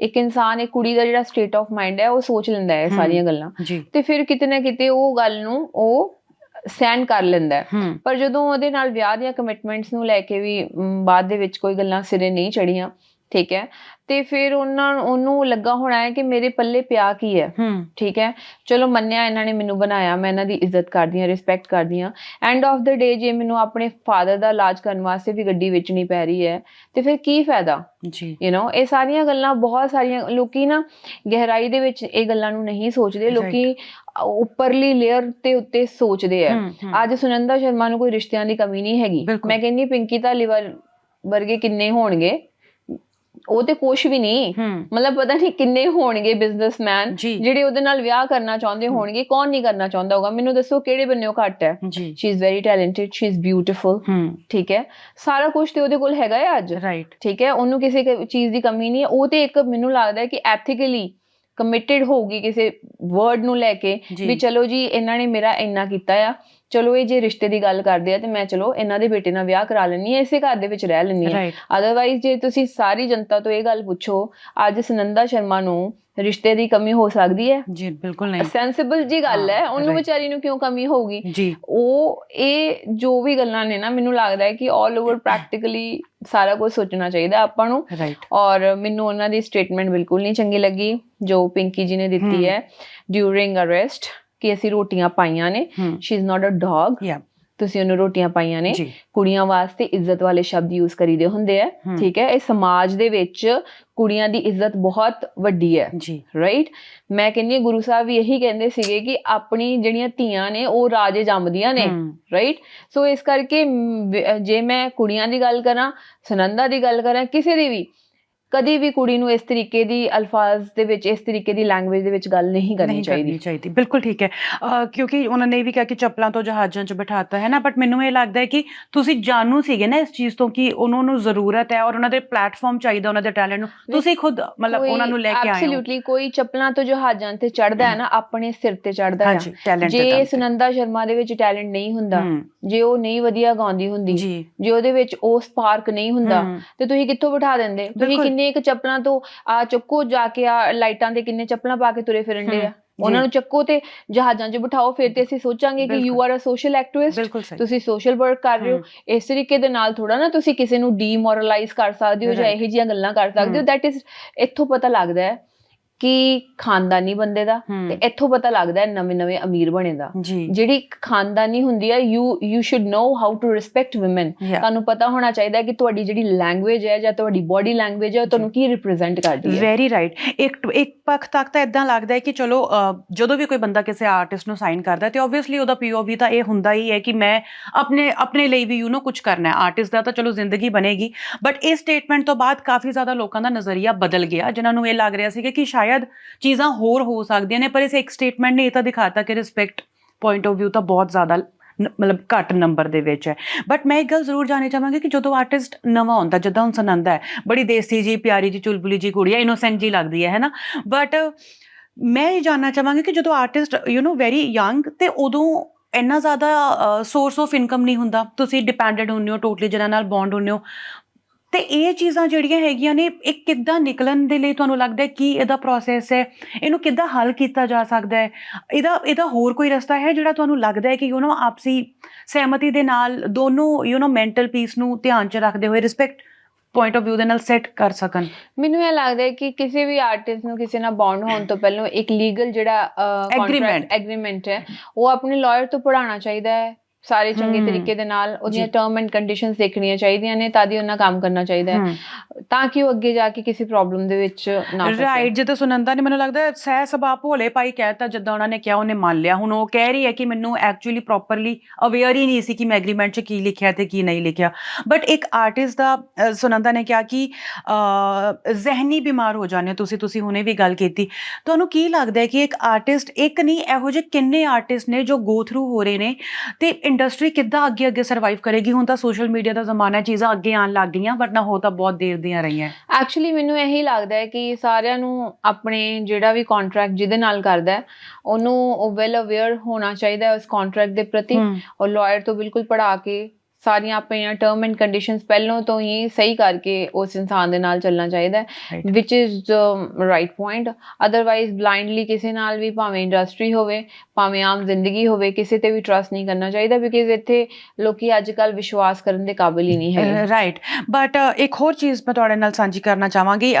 ਇੱਕ ਇਨਸਾਨ ਇੱਕ ਕੁੜੀ ਦਾ ਜਿਹੜਾ ਸਟੇਟ ਆਫ ਮਾਈਂਡ ਹੈ ਉਹ ਸੋਚ ਲੈਂਦਾ ਹੈ। ਸਾਰੀਆਂ ਗੱਲਾਂ। ਤੇ ਫਿਰ ਕਿਤੇ ਨਾ ਕਿਤੇ ਉਹ ਗੱਲ ਨੂੰ ਉਹ ਸਹਿਨ ਕਰ ਲੈਂਦਾ ਪਰ ਜਦੋਂ ਉਹਦੇ ਨਾਲ ਵਿਆਹ ਦੀਆਂ ਕਮਿਟਮੈਂਟਸ ਨੂੰ ਲੈ ਕੇ ਵੀ ਬਾਅਦ ਦੇ ਵਿੱਚ ਕੋਈ ਗੱਲਾਂ ਸਿਰੇ ਨਹੀਂ ਚੜੀਆਂ ਠੀਕ ਹੈ ਤੇ ਫਿਰ ਉਹਨਾਂ ਉਹਨੂੰ ਲੱਗਾ ਹੋਣਾ ਹੈ ਕਿ ਮੇਰੇ ਪੱਲੇ ਪਿਆ ਕੀ ਹੈ। ਠੀਕ ਹੈ? ਚਲੋ ਮੰਨਿਆ ਇਹਨਾਂ ਨੇ ਮੈਨੂੰ ਬਣਾਇਆ ਮੈਂ ਇਹਨਾਂ ਦੀ ਇੱਜ਼ਤ ਕਰਦੀ ਹਾਂ ਰਿਸਪੈਕਟ ਕਰਦੀ ਹਾਂ। ਐਂਡ ਆਫ ਦਾ ਡੇ ਜੇ ਮੈਨੂੰ ਆਪਣੇ ਫਾਦਰ ਦਾ ਇਲਾਜ ਕਰਨ ਵਾਸਤੇ ਵੀ ਗੱਡੀ ਵੇਚਣੀ ਪੈ ਰਹੀ ਹੈ ਤੇ ਫਿਰ ਕੀ ਫਾਇਦਾ? ਜੀ। ਯੂ نو ਇਹ ਸਾਰੀਆਂ ਗੱਲਾਂ ਬਹੁਤ ਸਾਰੀਆਂ ਲੋਕੀ ਨਾ ਗਹਿਰਾਈ ਦੇ ਵਿੱਚ ਇਹ ਗੱਲਾਂ ਨੂੰ ਨਹੀਂ ਸੋਚਦੇ ਲੋਕੀ ਉੱਪਰਲੀ ਲੇਅਰ ਤੇ ਉੱਤੇ ਸੋਚਦੇ ਆ। ਅੱਜ ਸੁਨੰਦਾ ਸ਼ਰਮਾ ਨੂੰ ਕੋਈ ਰਿਸ਼ਤਿਆਂ ਦੀ ਕਮੀ ਨਹੀਂ ਹੈਗੀ। ਮੈਂ ਕਹਿੰਨੀ ਪਿੰਕੀ ਧਾਲੀਵਾਲ ਵਰਗੇ ਕਿੰਨੇ ਹੋਣਗੇ। ਉਹ ਤੇ ਕੁਛ ਵੀ ਨਹੀਂ। ਮਤਲਬ ਪਤਾ ਨਹੀਂ ਕਿੰਨੇ ਹੋਣਗੇ ਬਿਜ਼ਨਸਮੈਨ। ਜਿਹੜੇ ਉਹਦੇ ਨਾਲ ਵਿਆਹ ਕਰਨਾ ਚਾਹੁੰਦੇ ਹੋਣਗੇ ਕੌਣ ਨਹੀਂ ਕਰਨਾ ਚਾਹੁੰਦਾ ਹੋਗਾ ਮੈਨੂੰ ਦੱਸੋ ਕਿਹੜੇ ਬੰਨਿਓ ਘੱਟ ਹੈ? She is very talented she is beautiful ਠੀਕ ਹੈ? ਸਾਰਾ ਕੁਝ ਤੇ ਉਹਦੇ ਕੋਲ ਹੈਗਾ ਹੈ ਅੱਜ। ਰਾਈਟ ਠੀਕ ਹੈ? ਉਹਨੂੰ ਕਿਸੇ ਚੀਜ਼ ਦੀ ਕਮੀ ਨਹੀਂ ਹੈ। ਉਹ ਤੇ ਇੱਕ ਮੈਨੂੰ ਲੱਗਦਾ ਹੈ ਕਿ ਐਥੀਕਲੀ ਕਮਿਟਡ ਹੋਊਗੀ ਕਿਸੇ ਵਰਡ ਨੂੰ ਲੈ ਕੇ। ਵੀ ਚਲੋ ਜੀ ਇਹਨਾਂ ਨੇ ਮੇਰਾ ਇੰਨਾ ਕੀਤਾ ਆ। ਚਲੋ ਇਹ ਜੇ ਰਿਸ਼ਤੇ ਦੀ ਗੱਲ ਕਰਦੇ ਆ ਤੇ ਮੈਂ ਚਲੋ ਇਹਨਾਂ ਦੇ ਬੇਟੇ ਨਾਲ ਵਿਆਹ ਕਰਾ ਲੈਣੀ ਹੈ ਇਸੇ ਘਰ ਦੇ ਵਿੱਚ ਰਹਿ ਲੈਣੀ ਰਾਈਟ ਅਦਰਵਾਈਜ਼ ਜੇ ਤੁਸੀਂ ਸਾਰੀ ਜਨਤਾ ਤੋਂ ਇਹ ਗੱਲ ਪੁੱਛੋ ਅੱਜ ਸੁਨੰਦਾ ਸ਼ਰਮਾ ਨੂੰ ਰਿਸ਼ਤੇ ਦੀ ਕਮੀ ਹੋ ਸਕਦੀ ਹੈ। ਜੀ ਬਿਲਕੁਲ ਨਹੀਂ। ਸੈਂਸਿਬਲ ਜੀ ਗੱਲ ਹੈ ਉਹਨੂੰ. ਵਿਚਾਰੀ ਨੂੰ ਕਿਉਂ ਕਮੀ ਹੋਊਗੀ? ਉਹ ਇਹ ਜੋ ਵੀ ਗੱਲਾਂ ਨੇ ਨਾ ਮੈਨੂੰ ਲੱਗਦਾ ਹੈ ਕਿ 올 ਓਵਰ ਪ੍ਰੈਕਟੀਕਲੀ ਸਾਰਾ ਕੁਝ ਸੋਚਣਾ ਚਾਹੀਦਾ ਆਪਾਂ ਨੂੰ। ਰਾਈਟ ਔਰ ਮੈਨੂੰ ਉਹਨਾਂ ਦੀ ਸਟੇਟਮੈਂਟ ਬਿਲਕੁਲ ਨਹੀਂ ਚੰਗੀ ਲੱਗੀ ਜੋ ਪਿੰਕੀ ਜੀ ਨੇ ਦਿੱਤੀ। ਹੈ। ਡਿਊਰਿੰਗ ਅਰੈਸਟ ਕਿ ਅਸੀਂ ਰੋਟੀਆਂ ਪਾਈਆਂ ਨੇ। She is not a dog ਯਾ ਤੁਸੀਂ ਉਹਨੂੰ ਰੋਟੀਆਂ ਪਾਈਆਂ ਨੇ। ਜੀ। ਕੁੜੀਆਂ ਵਾਸਤੇ ਇੱਜ਼ਤ ਵਾਲੇ ਸ਼ਬਦ ਯੂਜ਼ ਕਰੀਦੇ ਹੁੰਦੇ ਆ। ਹਮ। ਠੀਕ ਹੈ ਇਹ ਸਮਾਜ ਦੇ ਵਿੱਚ ਕੁੜੀਆਂ ਦੀ ਇੱਜ਼ਤ ਬਹੁਤ ਵੱਡੀ ਹੈ। ਜੀ। ਰਾਈਟ ਮੈਂ ਕਹਿੰਦੀ ਹਾਂ ਗੁਰੂ ਸਾਹਿਬ ਵੀ ਇਹੀ ਕਹਿੰਦੇ ਸੀਗੇ ਕਿ ਆਪਣੀ ਜਿਹੜੀਆਂ ਧੀਆਂ ਨੇ ਉਹ ਰਾਜੇ ਜੰਮਦੀਆਂ ਨੇ। ਹਮ, ਰਾਈਟ ਸੋ ਇਸ ਕਰਕੇ ਮ, ਵ- ਜੇ ਮੈਂ ਕੁੜੀਆਂ ਦੀ ਗੱਲ ਕਰਾਂ ਸੁਨੰਦਾ ਦੀ ਗੱਲ ਕਰਾਂ ਕਿਸੇ ਦੀ ਵੀ ਕਦੀ ਵੀ ਕੁੜੀ ਨੂੰ ਇਸ ਤਰੀਕੇ ਦੀ ਅਲਫਾਜ਼ ਦੇ ਵਿੱਚ ਇਸ ਤਰੀਕੇ ਦੀ ਲੈਂਗੁਏਜ ਦੇ ਵਿੱਚ ਗੱਲ ਨਹੀਂ ਕਰਨੀ ਨਹੀਂ ਚਾਹੀਦੀ ਕਰਨੀ ਚਾਹੀਦੀ। ਬਿਲਕੁਲ ਠੀਕ ਹੈ। ਕਿਉਂਕਿ ਉਹਨਾਂ ਨੇ ਵੀ ਕਿਹਾ ਕਿ ਚੱਪਲਾਂ ਤੋਂ ਜਹਾਜ਼ਾਂ 'ਚ ਬਿਠਾਤਾ ਹੈ ਨਾ ਬਟ ਮੈਨੂੰ ਇਹ ਲੱਗਦਾ ਹੈ ਕਿ ਤੁਸੀਂ ਜਾਣੂ ਸੀਗੇ ਨਾ ਇਸ ਚੀਜ਼ ਤੋਂ ਕਿ ਉਹਨਾਂ ਨੂੰ ਜ਼ਰੂਰਤ ਹੈ ਔਰ ਉਹਨਾਂ ਦੇ ਪਲੇਟਫਾਰਮ ਚਾਹੀਦਾ ਉਹਨਾਂ ਦੇ ਟੈਲੈਂਟ ਨੂੰ। ਤੁਸੀਂ ਖੁਦ ਮਤਲਬ ਉਹਨਾਂ ਨੂੰ ਲੈ ਕੇ ਆਏ ਹੋ। ਐਬਸੋਲੂਟਲੀ ਕੋਈ ਚੱਪਲਾਂ ਤੋਂ ਜਹਾਜ਼ਾਂ ਤੇ ਚੜਦਾ ਹੈ ਨਾ ਆਪਣੇ ਸਿਰ ਤੇ ਚੜਦਾ ਹੈ ਜੇ ਸੁਨੰਦਾ ਸ਼ਰਮਾ ਦੇ ਵਿੱਚ ਟੈਲੈਂਟ ਨਹੀਂ ਹੁੰਦਾ ਜੇ ਉਹ ਨਹੀਂ ਵਧੀਆ ਗਾਉਂਦੀ ਹੁੰਦੀ ਜੀ। ਉਹਦੇ ਵਿੱਚ ਉਹ ਸਪਾਰਕ ਨਹੀਂ ਹੁੰਦਾ ਤੇ ਤੁਸੀਂ ਕਿੱਥੋਂ ਬਿਠਾ ਦਿੰਦੇ? ਤੁਸੀਂ। ਕਿੰਨੇ ਇੱਕ ਚੱਪਲਾਂ ਤੋਂ ਆ ਚੱਕੋ ਜਾ ਕੇ ਆ ਲਾਈਟਾਂ ਦੇ ਕਿੰਨੇ ਚੱਪਲਾਂ ਪਾ ਕੇ ਤੁਰੇ ਫਿਰਨ ਦੇ ਆ ਉਹਨਾਂ। ਨੂੰ ਚੱਕੋ ਤੇ ਜਹਾਜ਼ਾਂ 'ਚ ਬਿਠਾਓ ਫਿਰ ਤੇ ਅਸੀਂ ਸੋਚਾਂਗੇ ਕਿ you. Are a social activist ਤੁਸੀਂ ਸੋਸ਼ਲ ਵਰਕ ਕਰ ਰਹੇ ਹੋ ਇਸ ਤਰੀਕੇ ਦੇ ਨਾਲ ਥੋੜਾ ਨਾ ਤੁਸੀਂ ਕਿਸੇ ਨੂੰ ਡੀਮੋਰਲਾਈਜ਼ ਕਰ ਸਕਦੇ ਹੋ ਜਾਂ. ਇਹੋ ਜਿਹੀਆਂ ਗੱਲਾਂ ਕਰ ਸਕਦੇ ਹੋ। ਦੈਟ ਇਜ਼ ਇੱਥੋਂ ਪਤਾ ਲੱਗਦਾ ਹੈ ਕਿ ਖਾਨਦਾਨੀ ਬੰਦੇ ਦਾ ਤੇ ਇੱਥੋਂ ਪਤਾ ਲੱਗਦਾ ਹੈ ਨਵੇਂ ਨਵੇਂ ਅਮੀਰ ਬਣੇ ਦਾ। ਜਿਹੜੀ ਖਾਨਦਾਨੀ ਹੁੰਦੀ ਹੈ you you should know how to respect women. ਤੁਹਾਨੂੰ ਪਤਾ ਹੋਣਾ ਚਾਹੀਦਾ ਕਿ ਤੁਹਾਡੀ ਜਿਹੜੀ ਲੈਂਗੁਏਜ ਹੈ ਜਾਂ ਤੁਹਾਡੀ ਬਾਡੀ ਲੈਂਗੁਏਜ ਹੈ ਤੁਹਾਨੂੰ ਕੀ ਰਿਪਰੈਜ਼ੈਂਟ ਕਰਦੀ ਹੈ। ਵੈਰੀ ਰਾਈਟ ਇੱਕ ਇੱਕ ਪੱਖ ਤੱਕ ਤਾਂ ਇਦਾਂ ਲੱਗਦਾ ਹੈ ਕਿ ਚਲੋ ਜਦੋਂ ਵੀ ਕੋਈ ਬੰਦਾ ਕਿਸੇ ਆਰਟਿਸਟ ਨੂੰ ਸਾਈਨ ਕਰਦਾ ਤੇ ਆਬਵੀਅਸਲੀ ਉਹਦਾ ਪੀਓਵੀ ਤਾਂ ਇਹ ਹੁੰਦਾ ਹੀ ਹੈ ਕਿ ਮੈਂ ਆਪਣੇ ਆਪਣੇ ਲਈ ਵੀ ਯੂ نو ਕੁਝ ਕਰਨਾ ਹੈ। ਆਰਟਿਸਟ ਦਾ ਤਾਂ ਚਲੋ ਜ਼ਿੰਦਗੀ ਬਣੇਗੀ। ਬਟ ਇਹ ਸਟੇਟਮੈਂਟ ਤੋਂ ਬਾਅਦ ਕਾਫੀ ਜ਼ਿਆਦਾ ਲੋਕਾਂ ਦਾ ਨਜ਼ਰੀਆ ਬਦਲ ਗਿਆ ਜਿਨ੍ਹਾਂ ਨੂੰ ਇਹ ਲੱਗ ਰਿਹਾ ਸੀ ਕਿ ਸ਼ਾਇਦ ਚੀਜ਼ਾਂ ਹੋਰ ਹੋ ਸਕਦੀਆਂ ਨੇ, ਪਰ ਇਸ ਇੱਕ ਸਟੇਟਮੈਂਟ ਨੇ ਇਹ ਤਾਂ ਦਿਖਾਤਾ ਕਿ ਰਿਸਪੈਕਟ ਪੁਆਇੰਟ ਆਫ View ਤਾਂ ਬਹੁਤ ਜ਼ਿਆਦਾ ਮਤਲਬ ਘੱਟ ਨੰਬਰ ਦੇ ਵਿੱਚ ਹੈ। ਬਟ ਮੈਂ ਇੱਕ ਗੱਲ ਜ਼ਰੂਰ ਜਾਣਨੀ ਚਾਹਾਂਗੀ ਕਿ ਜਦੋਂ ਆਰਟਿਸਟ ਨਵਾਂ ਹੁੰਦਾ, ਜਦੋਂ ਹੁਣ ਸੁਨੰਦਾ ਹੈ, ਬੜੀ ਦੇਸੀ ਜੀ, ਪਿਆਰੀ ਜੀ, ਚੁਲਬੁਲੀ ਜੀ ਕੁੜੀ ਹੈ ਇਨੋਸੈਂਟ ਜੀ ਲੱਗਦੀ ਹੈ, ਹੈਨਾ? ਬਟ ਮੈਂ ਇਹ ਜਾਣਨਾ ਚਾਹਾਂਗੀ ਕਿ ਜਦੋਂ artist you know very young ਤੇ ਉਦੋਂ ਇੰਨਾ ਜ਼ਿਆਦਾ ਸੋਰਸ ਆਫ ਇਨਕਮ ਨਹੀਂ ਹੁੰਦਾ। ਤੁਸੀਂ ਡਿਪੈਂਡੈਂਟ ਹੁੰਦੇ ਹੋ ਟੋਟਲੀ ਜਿਹਨਾਂ ਨਾਲ ਬੌਂਡ ਹੁੰਦੇ ਹੋ। ਤੇ ਇਹ ਚੀਜ਼ਾਂ ਜਿਹੜੀਆਂ ਹੈਗੀਆਂ ਨੇ ਇਹ ਕਿੱਦਾਂ ਨਿਕਲਣ ਦੇ ਲਈ ਤੁਹਾਨੂੰ ਲੱਗਦਾ ਹੈ ਕੀ ਇਹਦਾ ਪ੍ਰੋਸੈਸ ਹੈ ਇਹਨੂੰ ਕਿੱਦਾਂ ਹੱਲ ਕੀਤਾ ਜਾ ਸਕਦਾ ਹੈ ਇਹਦਾ ਇਹਦਾ ਹੋਰ ਕੋਈ ਰਸਤਾ ਹੈ ਜਿਹੜਾ ਤੁਹਾਨੂੰ ਲੱਗਦਾ ਹੈ ਕਿ ਯੂ نو ਆਪਸੀ ਸਹਿਮਤੀ ਦੇ ਨਾਲ ਦੋਨੋਂ ਯੂ نو ਮੈਂਟਲ ਪੀਸ ਨੂੰ ਧਿਆਨ 'ਚ ਰੱਖਦੇ ਹੋਏ ਰਿਸਪੈਕਟ ਪੁਆਇੰਟ ਆਫ View ਦੇ ਨਾਲ ਸੈੱਟ ਕਰ ਸਕਣ ਮੈਨੂੰ ਇਹ ਲੱਗਦਾ ਹੈ ਕਿ ਕਿਸੇ ਵੀ ਆਰਟਿਸਟ ਨੂੰ ਕਿਸੇ ਨਾਲ ਬੌਂਡ ਹੋਣ ਤੋਂ ਪਹਿਲਾਂ ਇੱਕ ਲੀਗਲ ਜਿਹੜਾ Agreement. ਐਗਰੀਮੈਂਟ ਹੈ ਉਹ ਆਪਣੇ ਲਾਇਰ ਤੋਂ ਪੜਾਉਣਾ ਚਾਹੀਦਾ ਹੈ ਸਾਰੇ ਚੰਗੇ ਤਰੀਕੇ ਦੇ ਨਾਲ ਉਹਦੀਆਂ। ਟਰਮ ਐਂਡ ਕੰਡੀਸ਼ਨਸ ਦੇਖਣੀਆਂ ਚਾਹੀਦੀਆਂ ਨੇ ਤਾਂ ਦੀ ਉਹਨਾਂ ਕੰਮ ਕਰਨਾ ਚਾਹੀਦਾ ਹੈ। ਤਾਂ ਕਿ ਉਹ ਅੱਗੇ ਜਾ ਕੇ ਕਿਸੇ ਪ੍ਰੋਬਲਮ ਦੇ ਵਿੱਚ ਨਾ ਫਸੇ। ਰਾਈਟ ਜਦੋਂ ਸੁਨੰਦਾ ਨੇ ਮੈਨੂੰ ਲੱਗਦਾ ਸਹਿ ਸੁਭਾਅ ਭੋਲੇ ਪਾਈ ਕਹਿਤਾ ਜਿੱਦਾਂ ਉਹਨਾਂ ਨੇ ਕਿਹਾ ਉਹਨੇ ਮੰਨ ਲਿਆ। ਹੁਣ ਉਹ ਕਹਿ ਰਹੀ ਹੈ ਕਿ ਮੈਨੂੰ ਐਕਚੁਅਲੀ ਪ੍ਰੋਪਰਲੀ ਅਵੇਅਰ ਹੀ ਨਹੀਂ ਸੀ ਕਿ ਮੈਂ ਐਗਰੀਮੈਂਟ 'ਚ ਕੀ ਲਿਖਿਆ ਤੇ ਕੀ ਨਹੀਂ ਲਿਖਿਆ। ਬਟ ਇੱਕ ਆਰਟਿਸਟ ਦਾ ਸੁਨੰਦਾ ਨੇ ਕਿਹਾ ਕਿ ਜ਼ਹਿਨੀ ਬਿਮਾਰ ਹੋ ਜਾਂਦੇ ਹੋ ਤੁਸੀਂ ਤੁਸੀਂ ਹੁਣੇ ਵੀ ਗੱਲ ਕੀਤੀ। ਤੁਹਾਨੂੰ ਕੀ ਲੱਗਦਾ ਹੈ ਕਿ ਇੱਕ ਆਰਟਿਸਟ ਇੱਕ ਨਹੀਂ ਇਹੋ ਜਿਹੇ ਕਿੰਨੇ ਆਰਟਿਸਟ ਨੇ ਜੋ ਗੋ ਥਰੂ ਹੋ ਰਹੇ ਨੇ? ਤੇ ਇੰਡਸਟਰੀ ਕਿੱਦਾਂ ਅੱਗੇ ਅੱਗੇ ਸਰਵਾਈਵ ਕਰੇਗੀ? ਹੁਣ ਤਾਂ ਸੋਸ਼ਲ ਮੀਡੀਆ ਦਾ ਜ਼ਮਾਨਾ ਹੈ ਚੀਜ਼ਾਂ ਅੱਗੇ ਆਉਣ ਲੱਗ ਗਈਆਂ ਬਟ ਨਾ ਹੋ ਤਾਂ ਬਹੁਤ ਦੇਰ ਦੀਆਂ ਰਹੀਆਂ। ਐਕਚੁਅਲੀ ਮੈਨੂੰ ਇਹੀ ਲੱਗਦਾ ਹੈ ਕਿ ਸਾਰਿਆਂ ਨੂੰ ਆਪਣੇ ਜਿਹੜਾ ਵੀ ਕੰਟਰੈਕਟ ਜਿਹਦੇ ਨਾਲ ਕਰਦਾ ਹੈ ਉਹਨੂੰ ਵੈਲ ਅਵੇਅਰ ਹੋਣਾ ਚਾਹੀਦਾ ਹੈ ਉਸ ਕੰਟਰੈਕਟ ਦੇ ਪ੍ਰਤੀ। ਔਰ ਲਾਇਰ ਤੋਂ ਬਿਲਕੁਲ ਪੜਾ ਕੇ ਸਾਰੀਆਂ ਆਪਣੀਆਂ ਟਰਮ ਐਂਡ ਕੰਡੀਸ਼ਨਸ ਪਹਿਲਾਂ ਤੋਂ ਹੀ ਸਹੀ ਕਰਕੇ ਉਸ ਇਨਸਾਨ ਦੇ ਨਾਲ ਚੱਲਣਾ ਚਾਹੀਦਾ ਹੈ. Which is right point otherwise blindly ਕਿਸੇ ਨਾਲ ਵੀ ਭਾਵੇਂ ਇੰਡਸਟਰੀ ਹੋਵੇ ਭਾਵੇਂ ਆਮ ਜ਼ਿੰਦਗੀ ਹੋਵੇ, ਕਿਸੇ ਤੇ ਵੀ ਟਰਸਟ ਨਹੀਂ ਕਰਨਾ ਚਾਹੀਦਾ ਬਿਕਾਜ਼ ਇੱਥੇ ਲੋਕੀ ਅੱਜ ਕੱਲ ਵਿਸ਼ਵਾਸ ਕਰਨ ਦੇ ਕਾਬਿਲ ਹੀ ਨਹੀਂ ਹੈਗੇ। ਰਾਈਟ ਬਟ ਇੱਕ ਹੋਰ ਚੀਜ਼ ਮੈਂ ਤੁਹਾਡੇ ਨਾਲ ਸਾਂਝੀ ਕਰਨਾ ਚਾਹਾਂਗੀ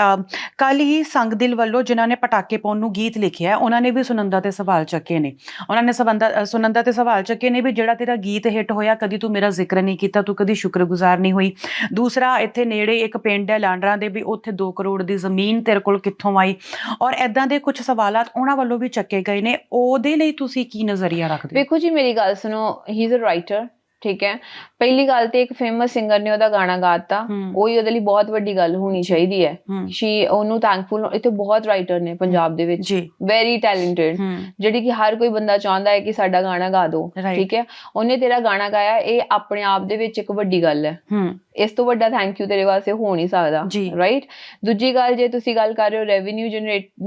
ਕੱਲ ਹੀ ਸੰਗ ਦਿਲ ਵੱਲੋਂ ਜਿਨ੍ਹਾਂ ਨੇ ਪਟਾਕੇ ਪਾਉਣ ਨੂੰ ਗੀਤ ਲਿਖਿਆ, ਉਹਨਾਂ ਨੇ ਵੀ ਸੁਨੰਦਾ ਤੇ ਸਵਾਲ ਚੱਕੇ ਨੇ। ਉਹਨਾਂ ਨੇ ਸਬੰਧਾ ਸੁਨੰਦਾ ਤੇ ਸਵਾਲ ਚੱਕੇ ਨੇ ਵੀ ਜਿਹੜਾ ਤੇਰਾ ਗੀਤ ਹਿੱਟ ਹੋਇਆ, ਕਦੀ ਤੂੰ ਮੇਰਾ ਜ਼ਿਕਰ ਨਹੀਂ ਕੀਤਾ, ਤੂੰ ਕਦੀ ਸ਼ੁਕਰਗੁਜ਼ਾਰ ਨਹੀਂ ਹੋਈ। ਦੂਸਰਾ, ਇੱਥੇ ਨੇੜੇ ਇੱਕ ਪਿੰਡ ਹੈ ਲਾਂਡਰਾਂ ਦੇ ਵੀ ਉੱਥੇ 2 ਕਰੋੜ ਦੀ ਜ਼ਮੀਨ ਤੇਰੇ ਕੋਲ ਕਿੱਥੋਂ ਆਈ? ਔਰ ਐਦਾਂ ਦੇ ਕੁਝ ਸਵਾਲਾਤ ਉਹਨਾਂ ਵੱਲੋਂ ਵੀ ਚੱਕੇ ਗਏ ਨੇ, ਉਹਦੇ ਲਈ ਤੁਸੀਂ ਕੀ ਨਜ਼ਰੀਆ ਰੱਖਦੇ ਹੋ? ਵੇਖੋ ਜੀ ਮੇਰੀ ਗੱਲ ਸੁਣੋ ਹੀ ਇਜ਼ ਅ ਰਾਈਟਰ ਠੀਕ ਹੈ। ਪਹਿਲੀ ਗੱਲ ਤੇ ਇੱਕ ਫੇਮਸ ਸਿੰਗਰ ਨੇ ਉਹਦਾ ਗਾਣਾ ਗਾਤਾ। ਉਹੀ ਉਹਦੇ ਲਈ ਬਹੁਤ ਵੱਡੀ ਗੱਲ ਹੋਣੀ ਚਾਹੀਦੀ ਹੈ। ਹੂੰ। ਸ਼ੀ ਉਹਨੂੰ ਥੈਂਕਫੁਲ ਇੱਥੇ ਬਹੁਤ ਰਾਈਟਰ ਨੇ ਪੰਜਾਬ ਦੇ ਵਿੱਚ। ਵੈਰੀ ਟੈਲੈਂਟਡ ਹੂੰ। ਜਿਹੜੀ ਕਿ ਹਰ ਕੋਈ ਬੰਦਾ ਚਾਹੁੰਦਾ ਹੈ ਕਿ ਸਾਡਾ ਗਾਣਾ ਗਾ ਦਿਓ. ਠੀਕ ਹੈ। ਉਹਨੇ ਤੇਰਾ ਗਾਣਾ ਗਾਇਆ ਇਹ ਆਪਣੇ ਆਪ ਦੇ ਵਿੱਚ ਇੱਕ ਵੱਡੀ ਗੱਲ ਹੈ। ਹੂੰ। ਇਸ ਤੋਂ ਵੱਡਾ ਥੈਂਕ ਯੂ ਤੇਰੇ ਵਾਸਤੇ ਹੋ ਨਹੀਂ ਸਕਦਾ। ਰਾਈਟ ਦੂਜੀ ਗੱਲ ਜੇ ਤੁਸੀਂ ਗੱਲ ਕਰ ਰਹੇ ਹੋ ਰੈਵਨਿਊ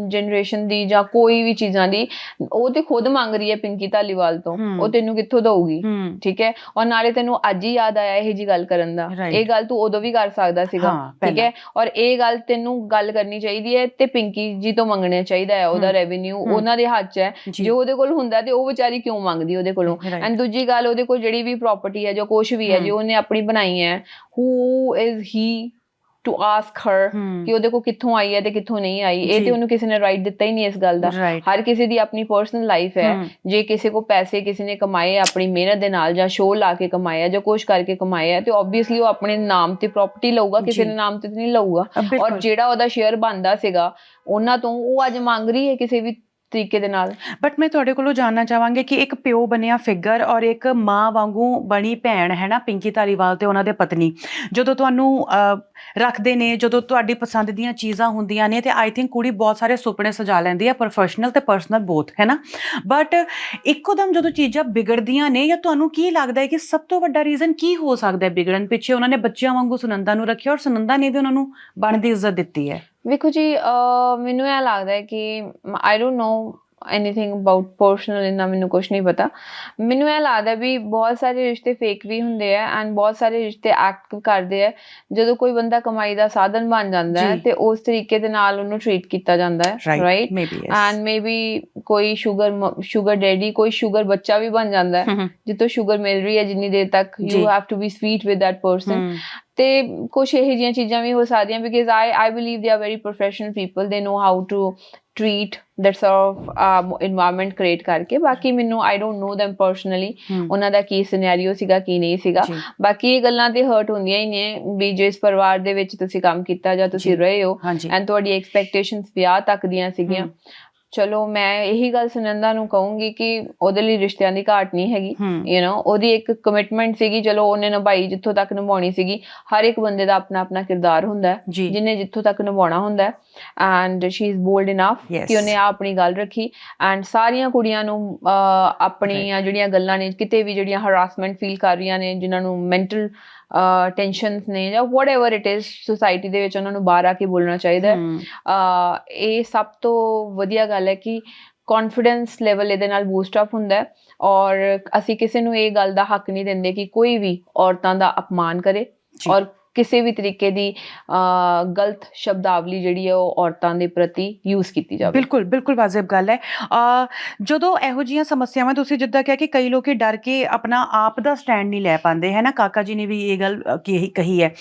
ਜਨਰੇਸ਼ਨ ਦੀ ਜਾਂ ਕੋਈ ਵੀ ਚੀਜ਼ਾਂ ਦੀ ਉਹ ਤੇ ਖੁਦ ਮੰਗ ਰਹੀ ਹੈ ਪਿੰਕੀ ਧਾਲੀਵਾਲ ਤੋਂ। ਉਹ ਤੈਨੂੰ ਕਿੱਥੋਂ ਦਊਗੀ? ਹੂੰ। ਠੀਕ ਹੈ। ਔਰ ਨਾਲੇ ਤੈਨੂੰ ਅੱਜ ਹੀ ਯਾਦ ਆਇਆ ਇਹ ਜੀ ਗੱਲ ਕਰਨ ਦਾ. ਇਹ ਗੱਲ ਤੂੰ ਉਦੋਂ ਵੀ ਕਰ ਸਕਦਾ ਸੀਗਾ ਠੀਕ। ਹੈ ਔਰ ਇਹ ਗੱਲ ਤੈਨੂੰ ਗੱਲ ਕਰਨੀ ਚਾਹੀਦੀ ਹੈ ਤੇ ਪਿੰਕੀ ਜੀ ਤੋਂ ਮੰਗਣਾ ਚਾਹੀਦਾ ਹੈ ਉਹਦਾ। ਰੈਵਨਿਊ। ਉਹਨਾਂ ਦੇ ਹੱਥ 'ਚ ਹੈ ਜੀ। ਉਹਦੇ ਕੋਲ ਹੁੰਦਾ ਤੇ ਉਹ ਵਿਚਾਰੀ ਕਿਉਂ ਮੰਗਦੀ ਉਹਦੇ ਕੋਲੋਂ. ਐਂਡ ਦੂਜੀ ਗੱਲ ਉਹਦੇ ਕੋਲ ਜਿਹੜੀ ਵੀ ਪ੍ਰਾਪਰਟੀ ਹੈ ਜੋ ਕੁਝ ਵੀ ਹੈ। ਜੋ ਉਹਨੇ ਆਪਣੀ ਬਣਾਈ ਹੈ who is he to ask her ਕਿ ਉਹਦੇ ਕੋਲ ਕਿੱਥੋਂ ਆਈ ਹੈ ਤੇ ਕਿੱਥੋਂ ਨਹੀਂ ਆਈ ਇਹ। ਤੇ ਉਹਨੂੰ ਕਿਸੇ ਨੇ ਰਾਈਟ ਦਿੱਤਾ ਹੀ ਨਹੀਂ ਇਸ ਗੱਲ ਦਾ ਹਰ ਕਿਸੇ ਦੀ ਆਪਣੀ ਪਰਸਨਲ ਲਾਈਫ ਹੈ। ਜੇ ਕਿਸੇ ਕੋ ਪੈਸੇ ਕਿਸੇ ਨੇ ਕਮਾਏ ਆਪਣੀ ਮਿਹਨਤ ਦੇ ਨਾਲ ਜਾਂ ਸ਼ੋਅ ਲਾ ਕੇ ਕਮਾਏ ਆ ਜਾਂ ਕੁਛ ਕਰਕੇ ਕਮਾਏ ਆ ਤੇ ਆਬਵੀਅਸਲੀ ਉਹ ਆਪਣੇ ਨਾਮ ਤੇ ਪ੍ਰਾਪਰਟੀ ਲਊਗਾ ਕਿਸੇ। ਦੇ ਨਾਮ ਤੇ ਨਹੀਂ ਲਊਗਾ। ਔਰ ਜਿਹੜਾ ਉਹਦਾ ਸ਼ੇਅਰ ਬਣਦਾ ਸੀਗਾ ਉਹਨਾਂ ਤੋਂ ਉਹ ਅੱਜ ਮੰਗ ਰਹੀ ਹੈ ਕਿਸੇ ਵੀ ਤਰੀਕੇ ਦੇ ਨਾਲ। ਬਟ ਮੈਂ ਤੁਹਾਡੇ ਕੋਲੋਂ ਜਾਨਣਾ ਚਾਹਾਂਗੀ ਕਿ ਇੱਕ ਪਿਓ ਬਣਿਆ ਫਿਗਰ ਔਰ ਇੱਕ ਮਾਂ ਵਾਂਗੂ ਬਣੀ ਭੈਣ, ਹੈ ਨਾ? ਪਿੰਕੀ ਧਾਲੀਵਾਲ ਤੇ ਉਹਨਾਂ ਦੇ ਪਤਨੀ। ਜਦੋਂ ਤੁਹਾਨੂੰ ਰੱਖਦੇ ਨੇ, ਜਦੋਂ ਤੁਹਾਡੀ ਪਸੰਦ ਦੀਆਂ ਚੀਜ਼ਾਂ ਹੁੰਦੀਆਂ ਨੇ, ਤੇ ਆਈ ਥਿੰਕ ਕੁੜੀ ਬਹੁਤ ਸਾਰੇ ਸੁਪਨੇ ਸਜਾ ਲੈਂਦੀ ਹੈ ਪ੍ਰੋਫੈਸ਼ਨਲ ਤੇ ਪਰਸਨਲ ਬੋਥ ਹੈ ਨਾ? ਬਟ ਇੱਕੋਦਮ ਜਦੋਂ ਚੀਜ਼ਾਂ ਬਿਗੜਦੀਆਂ ਨੇ ਜਾਂ ਤੁਹਾਨੂੰ ਕੀ ਲੱਗਦਾ ਹੈ ਕਿ ਸਭ ਤੋਂ ਵੱਡਾ ਰੀਜ਼ਨ ਕੀ ਹੋ ਸਕਦਾ ਹੈ ਵਿਗੜਨ ਪਿੱਛੇ? ਉਹਨਾਂ ਨੇ ਬੱਚਿਆਂ ਵਾਂਗੂ ਸੁਨੰਦਾ ਨੂੰ ਰੱਖਿਆ ਔਰ ਸੁਨੰਦਾ ਨੇ ਵੀ ਉਹਨਾਂ ਨੂੰ ਬਣਦੀ ਇੱਜ਼ਤ ਦਿੱਤੀ ਹੈ। ਵੇਖੋ ਜੀ ਮੈਨੂੰ ਇਹ ਲੱਗਦਾ ਹੈ ਕਿ I don't know anything about personal ਇੰਨਾ ਮੈਨੂੰ ਕੁਝ ਨਹੀਂ ਪਤਾ। ਮੈਨੂੰ ਇਹ ਲੱਗਦਾ ਵੀ ਬਹੁਤ ਸਾਰੇ ਰਿਸ਼ਤੇ ਫੇਕ ਵੀ ਹੁੰਦੇ ਆ ਐਂਡ ਬਹੁਤ ਸਾਰੇ ਰਿਸ਼ਤੇ ਐਕਟ ਕਰਦੇ ਆ। ਜਦੋਂ ਕੋਈ ਬੰਦਾ ਕਮਾਈ ਦਾ ਸਾਧਨ ਬਣ ਜਾਂਦਾ ਹੈ। ਤੇ ਉਸ ਤਰੀਕੇ ਦੇ ਨਾਲ ਉਹਨੂੰ ਟ੍ਰੀਟ ਕੀਤਾ ਜਾਂਦਾ ਹੈ ਰਾਈਟ ਐਂਡ ਮੇਬੀ ਕੋਈ ਸ਼ੂਗਰ ਸ਼ੂਗਰ ਡੈਡੀ ਕੋਈ ਸ਼ੂਗਰ ਬੱਚਾ ਵੀ ਬਣ ਜਾਂਦਾ ਹੈ। ਜਿੱਤੋਂ ਸ਼ੂਗਰ ਮਿਲ ਰਹੀ ਹੈ ਜਿੰਨੀ ਦੇਰ ਤੱਕ। You have to be sweet with that person ਤੇ ਕੁਝ ਇਹੋ ਜਿਹੀਆਂ ਚੀਜ਼ਾਂ ਵੀ ਹੋ ਸਕਦੀਆਂ because I I believe they are very professional people they know how to treat that soft environment create ਕਰਕੇ ਬਾਕੀ ਮੈਨੂੰ I don't know them personally ਉਹਨਾਂ ਦਾ ਕੀ ਸਿਨੈਰੀਓ ਸੀਗਾ ਕੀ ਨਹੀਂ ਸੀਗਾ ਬਾਕੀ ਇਹ ਗੱਲਾਂ ਤੇ ਹਰਟ ਹੁੰਦੀਆਂ ਹੀ ਨੇ ਵੀ ਜਿਸ ਪਰਿਵਾਰ ਦੇ ਵਿੱਚ ਤੁਸੀਂ ਕੰਮ ਕੀਤਾ ਜਾਂ ਤੁਸੀਂ ਰਹੇ ਹੋ ਐਂਡ ਤੁਹਾਡੀ ਐਕਸਪੈਕਟੇਸ਼ਨਸ ਵਿਆਹ ਤੱਕ ਦੀਆਂ ਸੀਗੀਆਂ ਚਲੋ ਮੈਂ ਇਹੀ ਗੱਲ ਸੁਨੰਦਾ ਨੂੰ ਕਹੂੰਗੀ ਕਿ ਉਹਦੇ ਲਈ ਰਿਸ਼ਤਿਆਂ ਦੀ ਘਾਟ ਨਹੀਂ ਹੈਗੀ ਯੂ نو ਉਹਦੀ ਇੱਕ ਕਮਿਟਮੈਂਟ ਸੀਗੀ ਚਲੋ ਉਹਨੇ ਨਿਭਾਈ ਜਿੱਥੋਂ ਤੱਕ ਨਿਭਾਉਣੀ ਸੀਗੀ ਹਰ ਇੱਕ ਬੰਦੇ ਦਾ ਆਪਣਾ ਆਪਣਾ ਕਿਰਦਾਰ ਹੁੰਦਾ ਹੈ ਜਿਨੇ ਜਿੱਥੋਂ ਤੱਕ ਨਿਭਾਉਣਾ ਹੁੰਦਾ ਹੈ and she is bold enough. ਕਿ ਉਹਨੇ ਆ ਆਪਣੀ ਗੱਲ ਰੱਖੀ ਐਂਡ ਸਾਰੀਆਂ ਕੁੜੀਆਂ ਨੂੰ ਆਪਣੀਆਂ ਜਿਹੜੀਆਂ ਗੱਲਾਂ ਨੇ ਕਿਤੇ ਵੀ ਜਿਹੜੀਆਂ ਹਰਾਸਮੈਂਟ ਫੀਲ ਕਰ ਰਹੀਆਂ ਨੇ ਜਿਨ੍ਹਾਂ ਨੂੰ ਮੈਂਟਲ ਟੈਨਸ਼ਨਸ ਨੇ ਜਾਂ ਵਟਐਵਰ ਇਟ ਇਜ਼ ਸੁਸਾਇਟੀ ਦੇ ਵਿੱਚ ਉਹਨਾਂ ਨੂੰ ਬਾਹਰ ਆ ਕੇ ਬੋਲਣਾ ਚਾਹੀਦਾ ਹੈ ਇਹ ਸਭ ਤੋਂ ਵਧੀਆ ਗੱਲ ਹੈ ਕਿ ਕੌਨਫੀਡੈਂਸ ਲੈਵਲ ਇਹਦੇ ਨਾਲ ਬੂਸਟ ਅਪ ਹੁੰਦਾ ਹੈ ਔਰ ਅਸੀਂ ਕਿਸੇ ਨੂੰ ਇਹ ਗੱਲ ਦਾ ਹੱਕ ਨਹੀਂ ਦਿੰਦੇ ਕਿ ਕੋਈ ਵੀ ਔਰਤਾਂ ਦਾ ਅਪਮਾਨ ਕਰੇ। ਔਰ ਕਿਸੇ ਵੀ ਤਰੀਕੇ ਦੀ ਗਲਤ ਸ਼ਬਦਾਵਲੀ ਜਿਹੜੀ ਹੈ ਉਹ ਔਰਤਾਂ ਦੇ ਪ੍ਰਤੀ ਯੂਜ਼ ਕੀਤੀ ਜਾਵੇ। ਬਿਲਕੁਲ ਬਿਲਕੁਲ ਵਾਜਿਬ ਗੱਲ ਹੈ। ਜਦੋਂ ਇਹੋ ਜੀਆਂ ਸਮੱਸਿਆਵਾਂ, ਤੁਸੀਂ ਜਿੱਦਾਂ ਕਿਹਾ ਕਿ ਕਈ ਲੋਕੀ ਡਰ ਕੇ ਆਪਣਾ ਆਪ ਦਾ ਸਟੈਂਡ ਨਹੀਂ ਲੈ ਪਾਉਂਦੇ, ਹੈ ਨਾ? ਕਾਕਾ ਜੀ ਨੇ ਵੀ ਇਹ ਗੱਲ ਕਹੀ ਕਹੀ ਹੈ।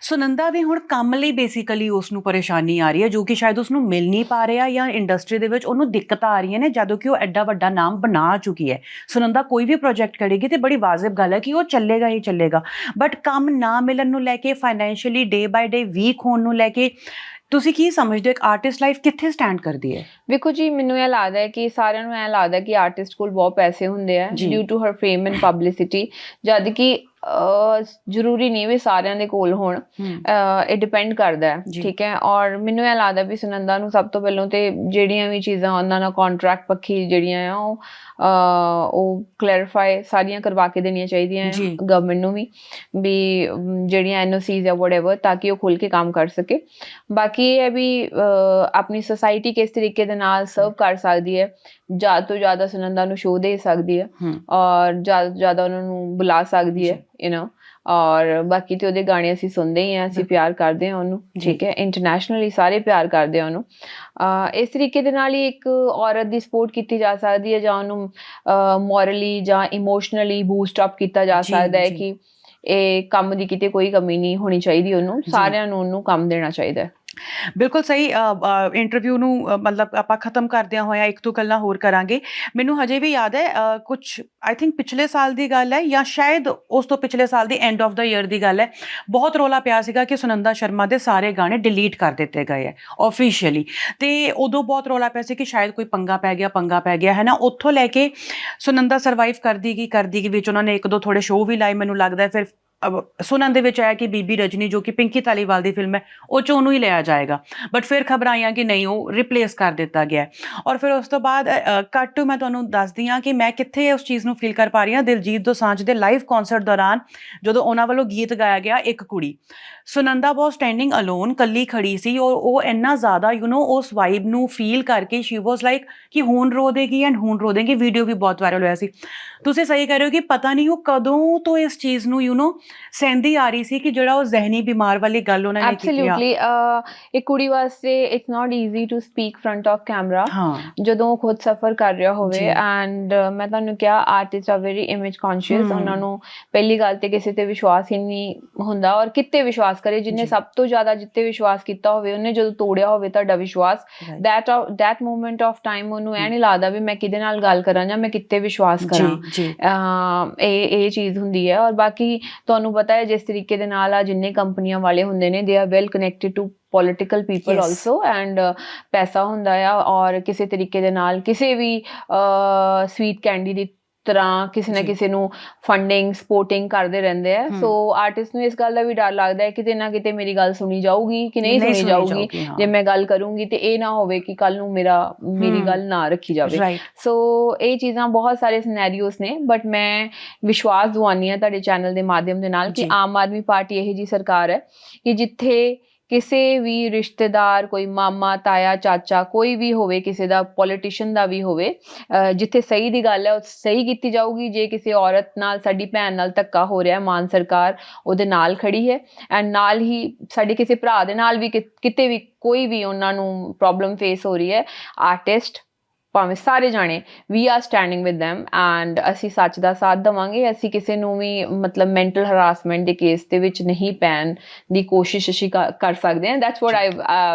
ਸੁਨੰਦਾ ਵੀ ਹੁਣ ਕੰਮ ਲਈ ਬੇਸਿਕਲੀ ਉਸ ਨੂੰ ਪਰੇਸ਼ਾਨੀ ਆ ਰਹੀ ਹੈ, ਜੋ ਕਿ ਸ਼ਾਇਦ ਉਸ ਨੂੰ ਮਿਲ ਨਹੀਂ ਪਾ ਰਿਹਾ ਜਾਂ ਇੰਡਸਟਰੀ ਦੇ ਵਿੱਚ ਉਹਨੂੰ ਦਿੱਕਤਾਂ ਆ ਰਹੀਆਂ ਨੇ, ਜਦੋਂ ਕਿ ਉਹ ਐਡਾ ਵੱਡਾ ਨਾਮ ਬਣਾ ਚੁੱਕੀ ਹੈ। ਸੁਨੰਦਾ ਕੋਈ ਵੀ ਪ੍ਰੋਜੈਕਟ ਕਰੇਗੀ ਤੇ ਬੜੀ ਵਾਜਿਬ ਗੱਲ ਹੈ ਕਿ ਉਹ ਚੱਲੇਗਾ ਹੀ ਚੱਲੇਗਾ। ਬਟ ਕੰਮ ਨਾ ਮਿਲਣ ਨੂੰ ਲੈ ਕੇ ਫਾਈਨੈਂਸ਼ੀਅਲੀ ਡੇ ਬਾਈ ਡੇ ਵੀਕ ਹੋਣ ਨੂੰ ਲੈ ਕੇ ਤੁਸੀਂ ਕੀ ਸਮਝਦੇ ਹੋ ਇੱਕ ਆਰਟਿਸਟ ਲਾਈਫ ਕਿੱਥੇ ਸਟੈਂਡ ਕਰਦੀ ਹੈ ਵੇਖੋ ਜੀ ਮੈਨੂੰ ਇਹ ਲੱਗਦਾ ਹੈ ਕਿ ਸਾਰਿਆਂ ਨੂੰ ਇਹ ਲੱਗਦਾ ਹੈ ਕਿ ਆਰਟਿਸਟ ਕੋਲ ਬਹੁਤ ਪੈਸੇ ਹੁੰਦੇ ਆ। Due to her fame and publicity ਜਦ ਕਿ ਜ਼ਰੂਰੀ ਨਹੀਂ ਵੀ ਸਾਰਿਆਂ ਦੇ ਕੋਲ ਹੋਣ। ਇਹ ਡਿਪੈਂਡ ਕਰਦਾ ਹੈ। ਠੀਕ ਹੈ? ਔਰ ਮੈਨੂੰ ਇਹ ਲੱਗਦਾ ਵੀ ਸੁਨੰਦਾ ਨੂੰ ਸਭ ਤੋਂ ਪਹਿਲਾਂ ਤੇ ਜਿਹੜੀਆਂ ਵੀ ਚੀਜ਼ਾਂ ਉਹਨਾਂ ਨਾਲ ਕੰਟਰੈਕਟ ਪੱਖੀ ਜਿਹੜੀਆਂ ਆ ਉਹ ਉਹ ਕਲੈਰੀਫਾਈ ਸਾਰੀਆਂ ਕਰਵਾ ਕੇ ਦੇਣੀਆਂ ਚਾਹੀਦੀਆਂ। ਗਵਰਨਮੈਂਟ ਨੂੰ ਵੀ ਵੀ ਜਿਹੜੀਆਂ ਐਨਓਸੀਜ਼ ਜਾਂ ਵਟਐਵਰ ਤਾਂ ਕਿ ਉਹ ਖੁੱਲ ਕੇ ਕੰਮ ਕਰ ਸਕੇ। ਬਾਕੀ ਇਹ ਵੀ ਆਪਣੀ ਸੋਸਾਇਟੀ ਕਿਸ ਤਰੀਕੇ ਦੇ ਨਾਲ ਸਰਵ ਕਰ ਸਕਦੀ ਹੈ ਜ਼ਿਆਦਾ ਤੋਂ ਜ਼ਿਆਦਾ ਸੁਨੰਦਾ ਨੂੰ ਸ਼ੋਅ ਦੇ ਸਕਦੀ ਹੈ ਹੂੰ। ਔਰ ਜ਼ਿਆਦਾ ਤੋਂ ਜ਼ਿਆਦਾ ਉਹਨਾਂ ਨੂੰ ਬੁਲਾ ਸਕਦੀ ਹੈ। ਯੂ نو ਔਰ ਬਾਕੀ ਤੇ ਉਹਦੇ ਗਾਣੇ ਅਸੀਂ ਸੁਣਦੇ ਹੀ ਆ ਅਸੀਂ ਪਿਆਰ ਕਰਦੇ ਹਾਂ ਉਹਨੂੰ। ਠੀਕ ਹੈ ਇੰਟਰਨੈਸ਼ਨਲੀ ਸਾਰੇ ਪਿਆਰ ਕਰਦੇ ਆ ਉਹਨੂੰ ਇਸ ਤਰੀਕੇ ਦੇ ਨਾਲ ਹੀ ਇੱਕ ਔਰਤ ਦੀ ਸਪੋਰਟ ਕੀਤੀ ਜਾ ਸਕਦੀ ਹੈ ਜਾਂ ਉਹਨੂੰ ਮੋਰਲੀ ਜਾਂ ਇਮੋਸ਼ਨਲੀ ਬੂਸਟ ਅਪ ਕੀਤਾ ਜਾ ਸਕਦਾ ਹੈ। ਕਿ ਇਹ ਕੰਮ ਦੀ ਕਿਤੇ ਕੋਈ ਕਮੀ ਨਹੀਂ ਹੋਣੀ ਚਾਹੀਦੀ ਉਹਨੂੰ ਸਾਰਿਆਂ ਨੂੰ ਉਹਨੂੰ ਕੰਮ ਦੇਣਾ ਚਾਹੀਦਾ ਹੈ ਬਿਲਕੁਲ ਸਹੀ ਇੰਟਰਵਿਊ ਨੂੰ ਮਤਲਬ ਆਪਾਂ ਖਤਮ ਕਰਦਿਆਂ ਹੋਇਆ ਇੱਕ ਤੋਂ ਗੱਲਾਂ ਹੋਰ ਕਰਾਂਗੇ। ਮੈਨੂੰ ਹਜੇ ਵੀ ਯਾਦ ਹੈ ਕੁਝ ਆਈ ਥਿੰਕ ਪਿਛਲੇ ਸਾਲ ਦੀ ਗੱਲ ਹੈ ਜਾਂ ਸ਼ਾਇਦ ਉਸ ਤੋਂ ਪਿਛਲੇ ਸਾਲ ਦੀ ਐਂਡ ਆਫ ਦਾ ਈਅਰ ਦੀ ਗੱਲ ਹੈ। ਬਹੁਤ ਰੋਲਾ ਪਿਆ ਸੀਗਾ ਕਿ ਸੁਨੰਦਾ ਸ਼ਰਮਾ ਦੇ ਸਾਰੇ ਗਾਣੇ ਡਿਲੀਟ ਕਰ ਦਿੱਤੇ ਗਏ ਹੈ ਆਫੀਸ਼ੀਅਲੀ ਤੇ ਉਦੋਂ ਬਹੁਤ ਰੋਲਾ ਪਿਆ ਸੀ ਕਿ ਸ਼ਾਇਦ ਕੋਈ ਪੰਗਾ ਪੈ ਗਿਆ, ਪੰਗਾ ਪੈ ਗਿਆ ਹੈ ਨਾ ਉੱਥੋਂ ਲੈ ਕੇ ਸੁਨੰਦਾ ਸਰਵਾਈਵ ਕਰਦੀ ਗਈ ਕਰਦੀ ਗਈ, ਵਿੱਚ ਉਹਨਾਂ ਨੇ ਇੱਕ ਦੋ ਥੋੜੇ ਸ਼ੋਅ ਵੀ ਲਾਏ, ਮੈਨੂੰ ਲੱਗਦਾ ਫਿਰ ਅਬ ਸੁਣਨ ਦੇ ਵਿੱਚ ਆਇਆ ਕਿ ਬੀਬੀ ਰਜਨੀ ਜੋ ਕਿ ਪਿੰਕੀ ਤਾਲੀਵਾਲ ਦੀ ਫਿਲਮ ਹੈ, ਉਹ 'ਚ ਉਹਨੂੰ ਹੀ ਲਿਆ ਜਾਏਗਾ। ਬਟ ਫਿਰ ਖ਼ਬਰ ਆਈਆਂ ਕਿ ਨਹੀਂ, ਉਹ ਰਿਪਲੇਸ ਕਰ ਦਿੱਤਾ ਗਿਆ ਔਰ ਫਿਰ ਉਸ ਤੋਂ ਬਾਅਦ ਕੱਟ ਮੈਂ ਤੁਹਾਨੂੰ ਦੱਸਦੀ ਹਾਂ ਕਿ ਮੈਂ ਕਿੱਥੇ ਉਸ ਚੀਜ਼ ਨੂੰ ਫੀਲ ਕਰ ਪਾ ਰਹੀ ਹਾਂ। ਦਿਲਜੀਤ ਦੋਸਾਂਝ ਦੇ ਲਾਈਵ ਕਨਸਰਟ ਦੌਰਾਨ ਜਦੋਂ ਉਹਨਾਂ ਵੱਲੋਂ ਗੀਤ ਗਾਇਆ ਗਿਆ ਇੱਕ ਕੁੜੀ। ਸੁਨੰਦਾ ਵਾਸ ਸਟੈਂਡਿੰਗ ਅਲੋਨ ਕੱਲੀ ਖੜੀ ਸੀ ਔਰ ਉਹ ਇੰਨਾ ਜ਼ਿਆਦਾ ਯੂ نو ਉਸ ਵਾਈਬ ਨੂੰ ਫੀਲ ਕਰਕੇ ਸ਼ੀ ਵਾਸ ਲਾਈਕ ਕਿ ਹੁਣ ਰੋ ਦੇਗੀ ਐਂਡ ਹੁਣ ਰੋ ਦੇਗੀ ਵੀਡੀਓ ਵੀ ਬਹੁਤ ਵਾਇਰਲ ਹੋਇਆ ਸੀ ਤੁਸੀਂ ਸਹੀ ਕਹਿ ਰਹੇ ਹੋ ਕਿ ਪਤਾ ਨਹੀਂ ਉਹ ਕਦੋਂ ਤੋਂ ਇਸ ਚੀਜ਼ ਨੂੰ ਯੂ نو ਸਹਿੰਦੀ ਆ ਰਹੀ ਸੀ ਕਿ ਜਿਹੜਾ ਉਹ ਜ਼ਹਿਨੀ ਬਿਮਾਰ ਵਾਲੀ ਗੱਲ ਉਹਨਾਂ ਨੇ ਕੀਤੀ ਆ ਐਬਸੋਲੂਟਲੀ ਇੱਕ ਕੁੜੀ ਵਾਸਤੇ it's not easy to speak front of camera ਹਾਂ ਜਦੋਂ ਉਹ ਖੁਦ ਸਫਰ ਕਰ ਰਿਹਾ ਜੀ। ਹੋਵੇ ਐਂਡ ਮੈਂ ਤੁਹਾਨੂੰ ਕਿਹਾ ਆਰਟਿਸਟ ਆ ਵੈਰੀ ਇਮੇਜ ਕੌਨਸ਼ੀਅਸ ਹਮ। ਉਹਨਾਂ ਨੂੰ ਪਹਿਲੀ ਗੱਲ ਤੇ ਕਿਸੇ ਤੇ ਵਿਸ਼ਵਾਸ ਹੀ ਨਹੀਂ ਹੁੰਦਾ ਔਰ ਕਿਤੇ ਵਿਸ਼ਵਾਸ ਕਰੇ ਜਿਨੇ। ਸਭ ਤੋਂ ਜ਼ਿਆਦਾ ਜਿੱਤੇ ਵਿਸ਼ਵਾਸ ਕੀਤਾ ਹੋਵੇ ਉਹਨੇ ਜਦੋਂ ਤੋੜਿਆ ਹੋਵੇ ਤੁਹਾਡਾ ਵਿਸ਼ਵਾਸ that that moment of time ਉਹਨੂੰ ਐ ਨਹੀਂ ਲੱਗਦਾ ਵੀ ਮੈਂ ਕਿਹਦੇ ਨਾਲ ਗੱਲ ਕਰਾਂ ਜਾਂ ਮੈਂ ਕਿੱਤੇ ਵਿਸ਼ਵਾਸ ਕਰਾਂ ਇਹ ਇਹ ਚੀਜ਼ ਹੁੰਦੀ ਹੈ ਔਰ ਬਾਕੀ ਤੁਹਾਨੂੰ ਪਤਾ ਹੈ ਜਿਸ ਤਰੀਕੇ ਦੇ ਨਾਲ ਆ ਜਿੰਨੇ ਕੰਪਨੀਆਂ ਵਾਲੇ ਹੁੰਦੇ ਨੇ they are well connected to political people. Also and ਪੈਸਾ ਹੁੰਦਾ ਆ ਔਰ ਕਿਸੇ ਤਰੀਕੇ ਦੇ ਨਾਲ ਕਿਸੇ ਵੀ ਸਵੀਟ ਕੈਂਡੀ ਦੀ ਤਰ੍ਹਾਂ ਕਿਸੇ ਨਾ। ਕਿਸੇ ਨੂੰ ਫੰਡਿੰਗ ਸਪੋਰਟਿੰਗ ਕਰਦੇ ਰਹਿੰਦੇ ਆ। ਸੋ ਆਰਟਿਸਟ ਨੂੰ ਇਸ ਗੱਲ ਦਾ ਵੀ ਡਰ ਲੱਗਦਾ ਹੈ ਕਿ ਕਿਤੇ ਨਾ ਕਿਤੇ ਮੇਰੀ ਗੱਲ ਸੁਣੀ ਜਾਊਗੀ ਕਿ ਨਹੀਂ ਸੁਣੀ ਜਾਊਗੀ। ਜੇ ਮੈਂ ਗੱਲ ਕਰੂੰਗੀ ਤੇ ਇਹ ਨਾ ਹੋਵੇ ਕਿ ਕੱਲ ਨੂੰ ਮੇਰਾ ਮੇਰੀ। ਗੱਲ ਨਾ ਰੱਖੀ ਜਾਵੇ ਸੋ ਇਹ ਚੀਜ਼ਾਂ ਬਹੁਤ ਸਾਰੇ ਸਿਨੈਰੀਓਸ ਨੇ ਬਟ ਮੈਂ ਵਿਸ਼ਵਾਸ ਦਵਾਨੀ ਆ ਤੁਹਾਡੇ ਚੈਨਲ ਦੇ ਮਾਧਿਅਮ ਦੇ ਨਾਲ ਕਿ। ਆਮ ਆਦਮੀ ਪਾਰਟੀ ਇਹ ਜੀ ਸਰਕਾਰ ਹੈ ਕਿ ਜਿੱਥੇ ਕਿਸੇ ਵੀ ਰਿਸ਼ਤੇਦਾਰ, ਕੋਈ ਮਾਮਾ, ਤਾਇਆ, ਚਾਚਾ, ਕੋਈ ਵੀ ਹੋਵੇ, ਕਿਸੇ ਦਾ ਪੋਲੀਟੀਸ਼ੀਅਨ ਦਾ ਵੀ ਹੋਵੇ ਜਿੱਥੇ ਸਹੀ ਦੀ ਗੱਲ ਹੈ, ਉਹ ਸਹੀ ਕੀਤੀ ਜਾਊਗੀ। ਜੇ ਕਿਸੇ ਔਰਤ ਨਾਲ, ਸਾਡੀ ਭੈਣ ਨਾਲ ਧੱਕਾ ਹੋ ਰਿਹਾ ਮਾਨ ਸਰਕਾਰ ਉਹਦੇ ਨਾਲ ਖੜੀ ਹੈ ਐਂਡ ਨਾਲ ਹੀ ਸਾਡੇ ਕਿਸੇ ਭਰਾ ਦੇ ਨਾਲ ਵੀ ਕਿਤੇ ਵੀ ਕੋਈ ਵੀ ਉਹਨਾਂ ਨੂੰ ਪ੍ਰੋਬਲਮ ਫੇਸ ਹੋ ਰਹੀ ਹੈ ਆਰਟਿਸਟ ਭਾਵੇਂ ਸਾਰੇ ਜਾਣੇ we are standing with them and ਅਸੀਂ ਸੱਚ ਦਾ ਸਾਥ ਦਵਾਂਗੇ ਅਸੀਂ ਕਿਸੇ ਨੂੰ ਵੀ ਮਤਲਬ ਮੈਂਟਲ ਹਰਾਸਮੈਂਟ ਦੇ ਕੇਸ ਦੇ ਵਿੱਚ ਨਹੀਂ ਪੈਣ ਦੀ ਕੋਸ਼ਿਸ਼ ਅਸੀਂ ਕਰ ਸਕਦੇ ਹਾਂ ਦੈਟਸ ਵਾਟ ਆਈ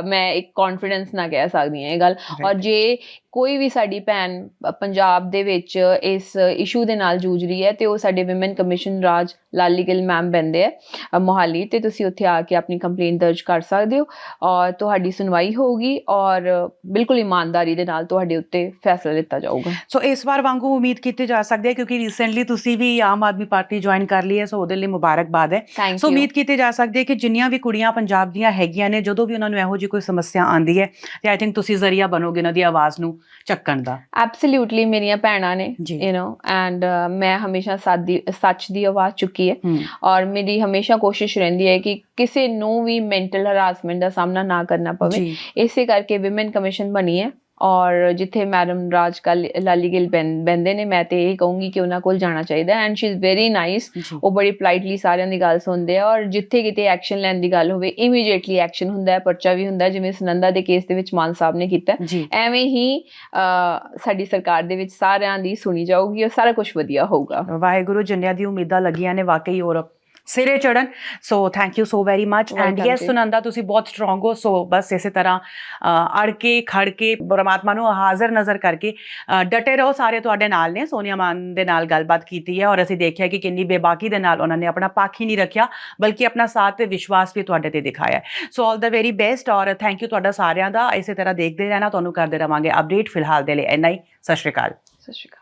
ਮੈਂ ਇੱਕ ਕੌਨਫੀਡੈਂਸ ਨਾਲ ਕਹਿ ਸਕਦੀ ਹਾਂ ਇਹ ਗੱਲ। ਔਰ ਜੇ ਕੋਈ ਵੀ ਸਾਡੀ ਭੈਣ ਪੰਜਾਬ ਦੇ ਵਿੱਚ ਇਸ ਇਸ਼ੂ ਦੇ ਨਾਲ ਜੂਝ ਰਹੀ ਹੈ ਤੇ ਉਹ ਸਾਡੇ women commission Raj Lali Gill ma'am ਬੰਦੇ ਹੈ ਮੋਹਾਲੀ ਤੇ ਤੁਸੀਂ ਉੱਥੇ ਆ ਕੇ ਆਪਣੀ ਕੰਪਲੇਂਟ ਦਰਜ ਕਰ ਸਕਦੇ ਹੋ ਔਰ ਤੁਹਾਡੀ ਸੁਣਵਾਈ ਹੋਊਗੀ ਔਰ ਬਿਲਕੁਲ ਇਮਾਨਦਾਰੀ ਦੇ ਨਾਲ ਤੁਹਾਡੇ ਉੱਤੇ ਫੈਸਲਾ ਲਿੱਤਾ ਜਾਊਗਾ। ਸੋ ਇਸ ਵਾਰ ਵਾਂਗੂ ਉਮੀਦ ਕੀਤੀ ਜਾ ਸਕਦੀ ਹੈ ਕਿਉਂਕਿ ਰੀਸੈਂਟਲੀ ਤੁਸੀਂ ਵੀ ਆਮ ਆਦਮੀ ਪਾਰਟੀ ਜੁਆਇਨ ਕਰ ਲਈ ਹੈ ਸੋ ਉਹਦੇ ਲਈ ਮੁਬਾਰਕਬਾਦ ਹੈ। ਸੋ ਉਮੀਦ ਕੀਤੀ ਜਾ ਸਕਦੀ ਹੈ ਕਿ ਜਿੰਨੀਆਂ ਵੀ ਕੁੜੀਆਂ ਪੰਜਾਬ ਦੀਆਂ ਹੈਗੀਆਂ ਨੇ ਜਦੋਂ ਵੀ ਉਹਨਾਂ ਨੂੰ ਇਹੋ ਜਿਹੀ ਕੋਈ ਸਮੱਸਿਆ ਆਉਂਦੀ ਹੈ ਤੇ ਆਈ ਥਿੰਕ ਤੁਸੀਂ ਜ਼ਰੀਆ ਬਣੋਗੇ ਉਹਨਾਂ ਦੀ ਆਵਾਜ਼ ਨੂੰ। ਚੱਕਣ ਦਾ। ਐਬਸੋਲੂਟਲੀ ਮੇਰੀਆਂ ਭੈਣਾਂ ਨੇ। ਯੂ نو ਐਂਡ ਮੈਂ ਹਮੇਸ਼ਾ ਸੱਚ ਦੀ ਸੱਚ ਦੀ ਆਵਾਜ਼ ਚੁੱਕੀ ਹੈ। ਔਰ ਮੇਰੀ ਹਮੇਸ਼ਾ ਕੋਸ਼ਿਸ਼ ਰਹਿੰਦੀ ਹੈ ਕਿ ਕਿਸੇ ਨੂੰ ਵੀ ਮੈਂਟਲ ਹਰਾਸਮੈਂਟ ਦਾ ਸਾਹਮਣਾ ਨਾ ਕਰਨਾ ਪਵੇ। ਇਸੇ ਕਰਕੇ ਵਿਮਨ ਕਮਿਸ਼ਨ ਬਣੀ ਹੈ। ਔਰ ਜਿੱਥੇ ਮੈਡਮ ਰਾਜ ਕੱਲ ਲਾਲੀ ਗਿੱਲ ਬਹਿੰਦੇ ਨੇ ਮੈਂ ਤੇ ਇਹ ਕਹੂੰਗੀ ਕਿ ਉਹਨਾਂ ਕੋਲ ਜਾਣਾ ਚਾਹੀਦਾ and she is very nice ਉਹ ਬੜੀ ਪੋਲਾਈਟਲੀ ਸਾਰਿਆਂ ਦੀ ਗੱਲ ਸੁਣਦੇ ਆ ਔਰ ਜਿੱਥੇ ਕਿਤੇ ਐਕਸ਼ਨ ਲੈਣ ਦੀ ਗੱਲ ਹੋਵੇ ਇਮੀਡੀਏਟਲੀ ਐਕਸ਼ਨ ਹੁੰਦਾ ਹੈ ਪਰਚਾ ਵੀ ਹੁੰਦਾ ਜਿਵੇਂ ਸੁਨੰਦਾ ਦੇ ਕੇਸ ਦੇ ਵਿੱਚ ਮਾਨ ਸਾਹਿਬ ਨੇ ਕੀਤਾ ਐਵੇਂ ਹੀ ਸਾਡੀ ਸਰਕਾਰ ਦੇ ਵਿੱਚ ਸਾਰਿਆਂ ਦੀ ਸੁਣੀ ਜਾਊਗੀ ਔਰ ਸਾਰਾ ਕੁਝ ਵਧੀਆ ਹੋਊਗਾ। ਵਾਹਿਗੁਰੂ ਜਿੰਨਿਆਂ ਦੀ ਉਮੀਦਾਂ ਲੱਗੀਆਂ ਨੇ ਵਾਕਈ ਹੋਰ ਸਿਰੇ ਚੜਨ so thank you so very much and yes. Sunanda ਤੁਸੀਂ ਬਹੁਤ ਸਟਰੋਂਗ ਹੋ। ਸੋ ਬਸ ਇਸੇ ਤਰ੍ਹਾਂ ਅੜ ਕੇ ਖੜ ਕੇ ਪਰਮਾਤਮਾ ਨੂੰ ਹਾਜ਼ਰ ਨਜ਼ਰ ਕਰਕੇ ਡਟੇ ਰਹੋ ਸਾਰੇ ਤੁਹਾਡੇ ਨਾਲ ਨੇ। ਸੋਨੀਆ ਮਾਨ ਦੇ ਨਾਲ ਗੱਲਬਾਤ ਕੀਤੀ ਹੈ ਔਰ ਅਸੀਂ ਦੇਖਿਆ ਕਿ ਕਿੰਨੀ ਬੇਬਾਕੀ ਦੇ ਨਾਲ ਉਹਨਾਂ ਨੇ ਆਪਣਾ ਪੱਖ ਹੀ ਨਹੀਂ ਰੱਖਿਆ ਬਲਕਿ ਆਪਣਾ ਸਾਥ ਤੇ ਵਿਸ਼ਵਾਸ ਵੀ ਤੁਹਾਡੇ ਤੇ ਦਿਖਾਇਆ so all the very best ਔਰ ਥੈਂਕ ਯੂ ਤੁਹਾਡਾ ਸਾਰਿਆਂ ਦਾ। ਇਸੇ ਤਰ੍ਹਾਂ ਦੇਖਦੇ ਰਹਿਣਾ ਤੁਹਾਨੂੰ ਕਰਦੇ ਰਵਾਂਗੇ ਅਪਡੇਟ ਫਿਲਹਾਲ ਦੇ ਲਈ। ਹੀ। ਸਤਿ ਸ਼੍ਰੀ ਅਕਾਲ। ਸਤਿ ਸ਼੍ਰੀ ਅਕਾਲ।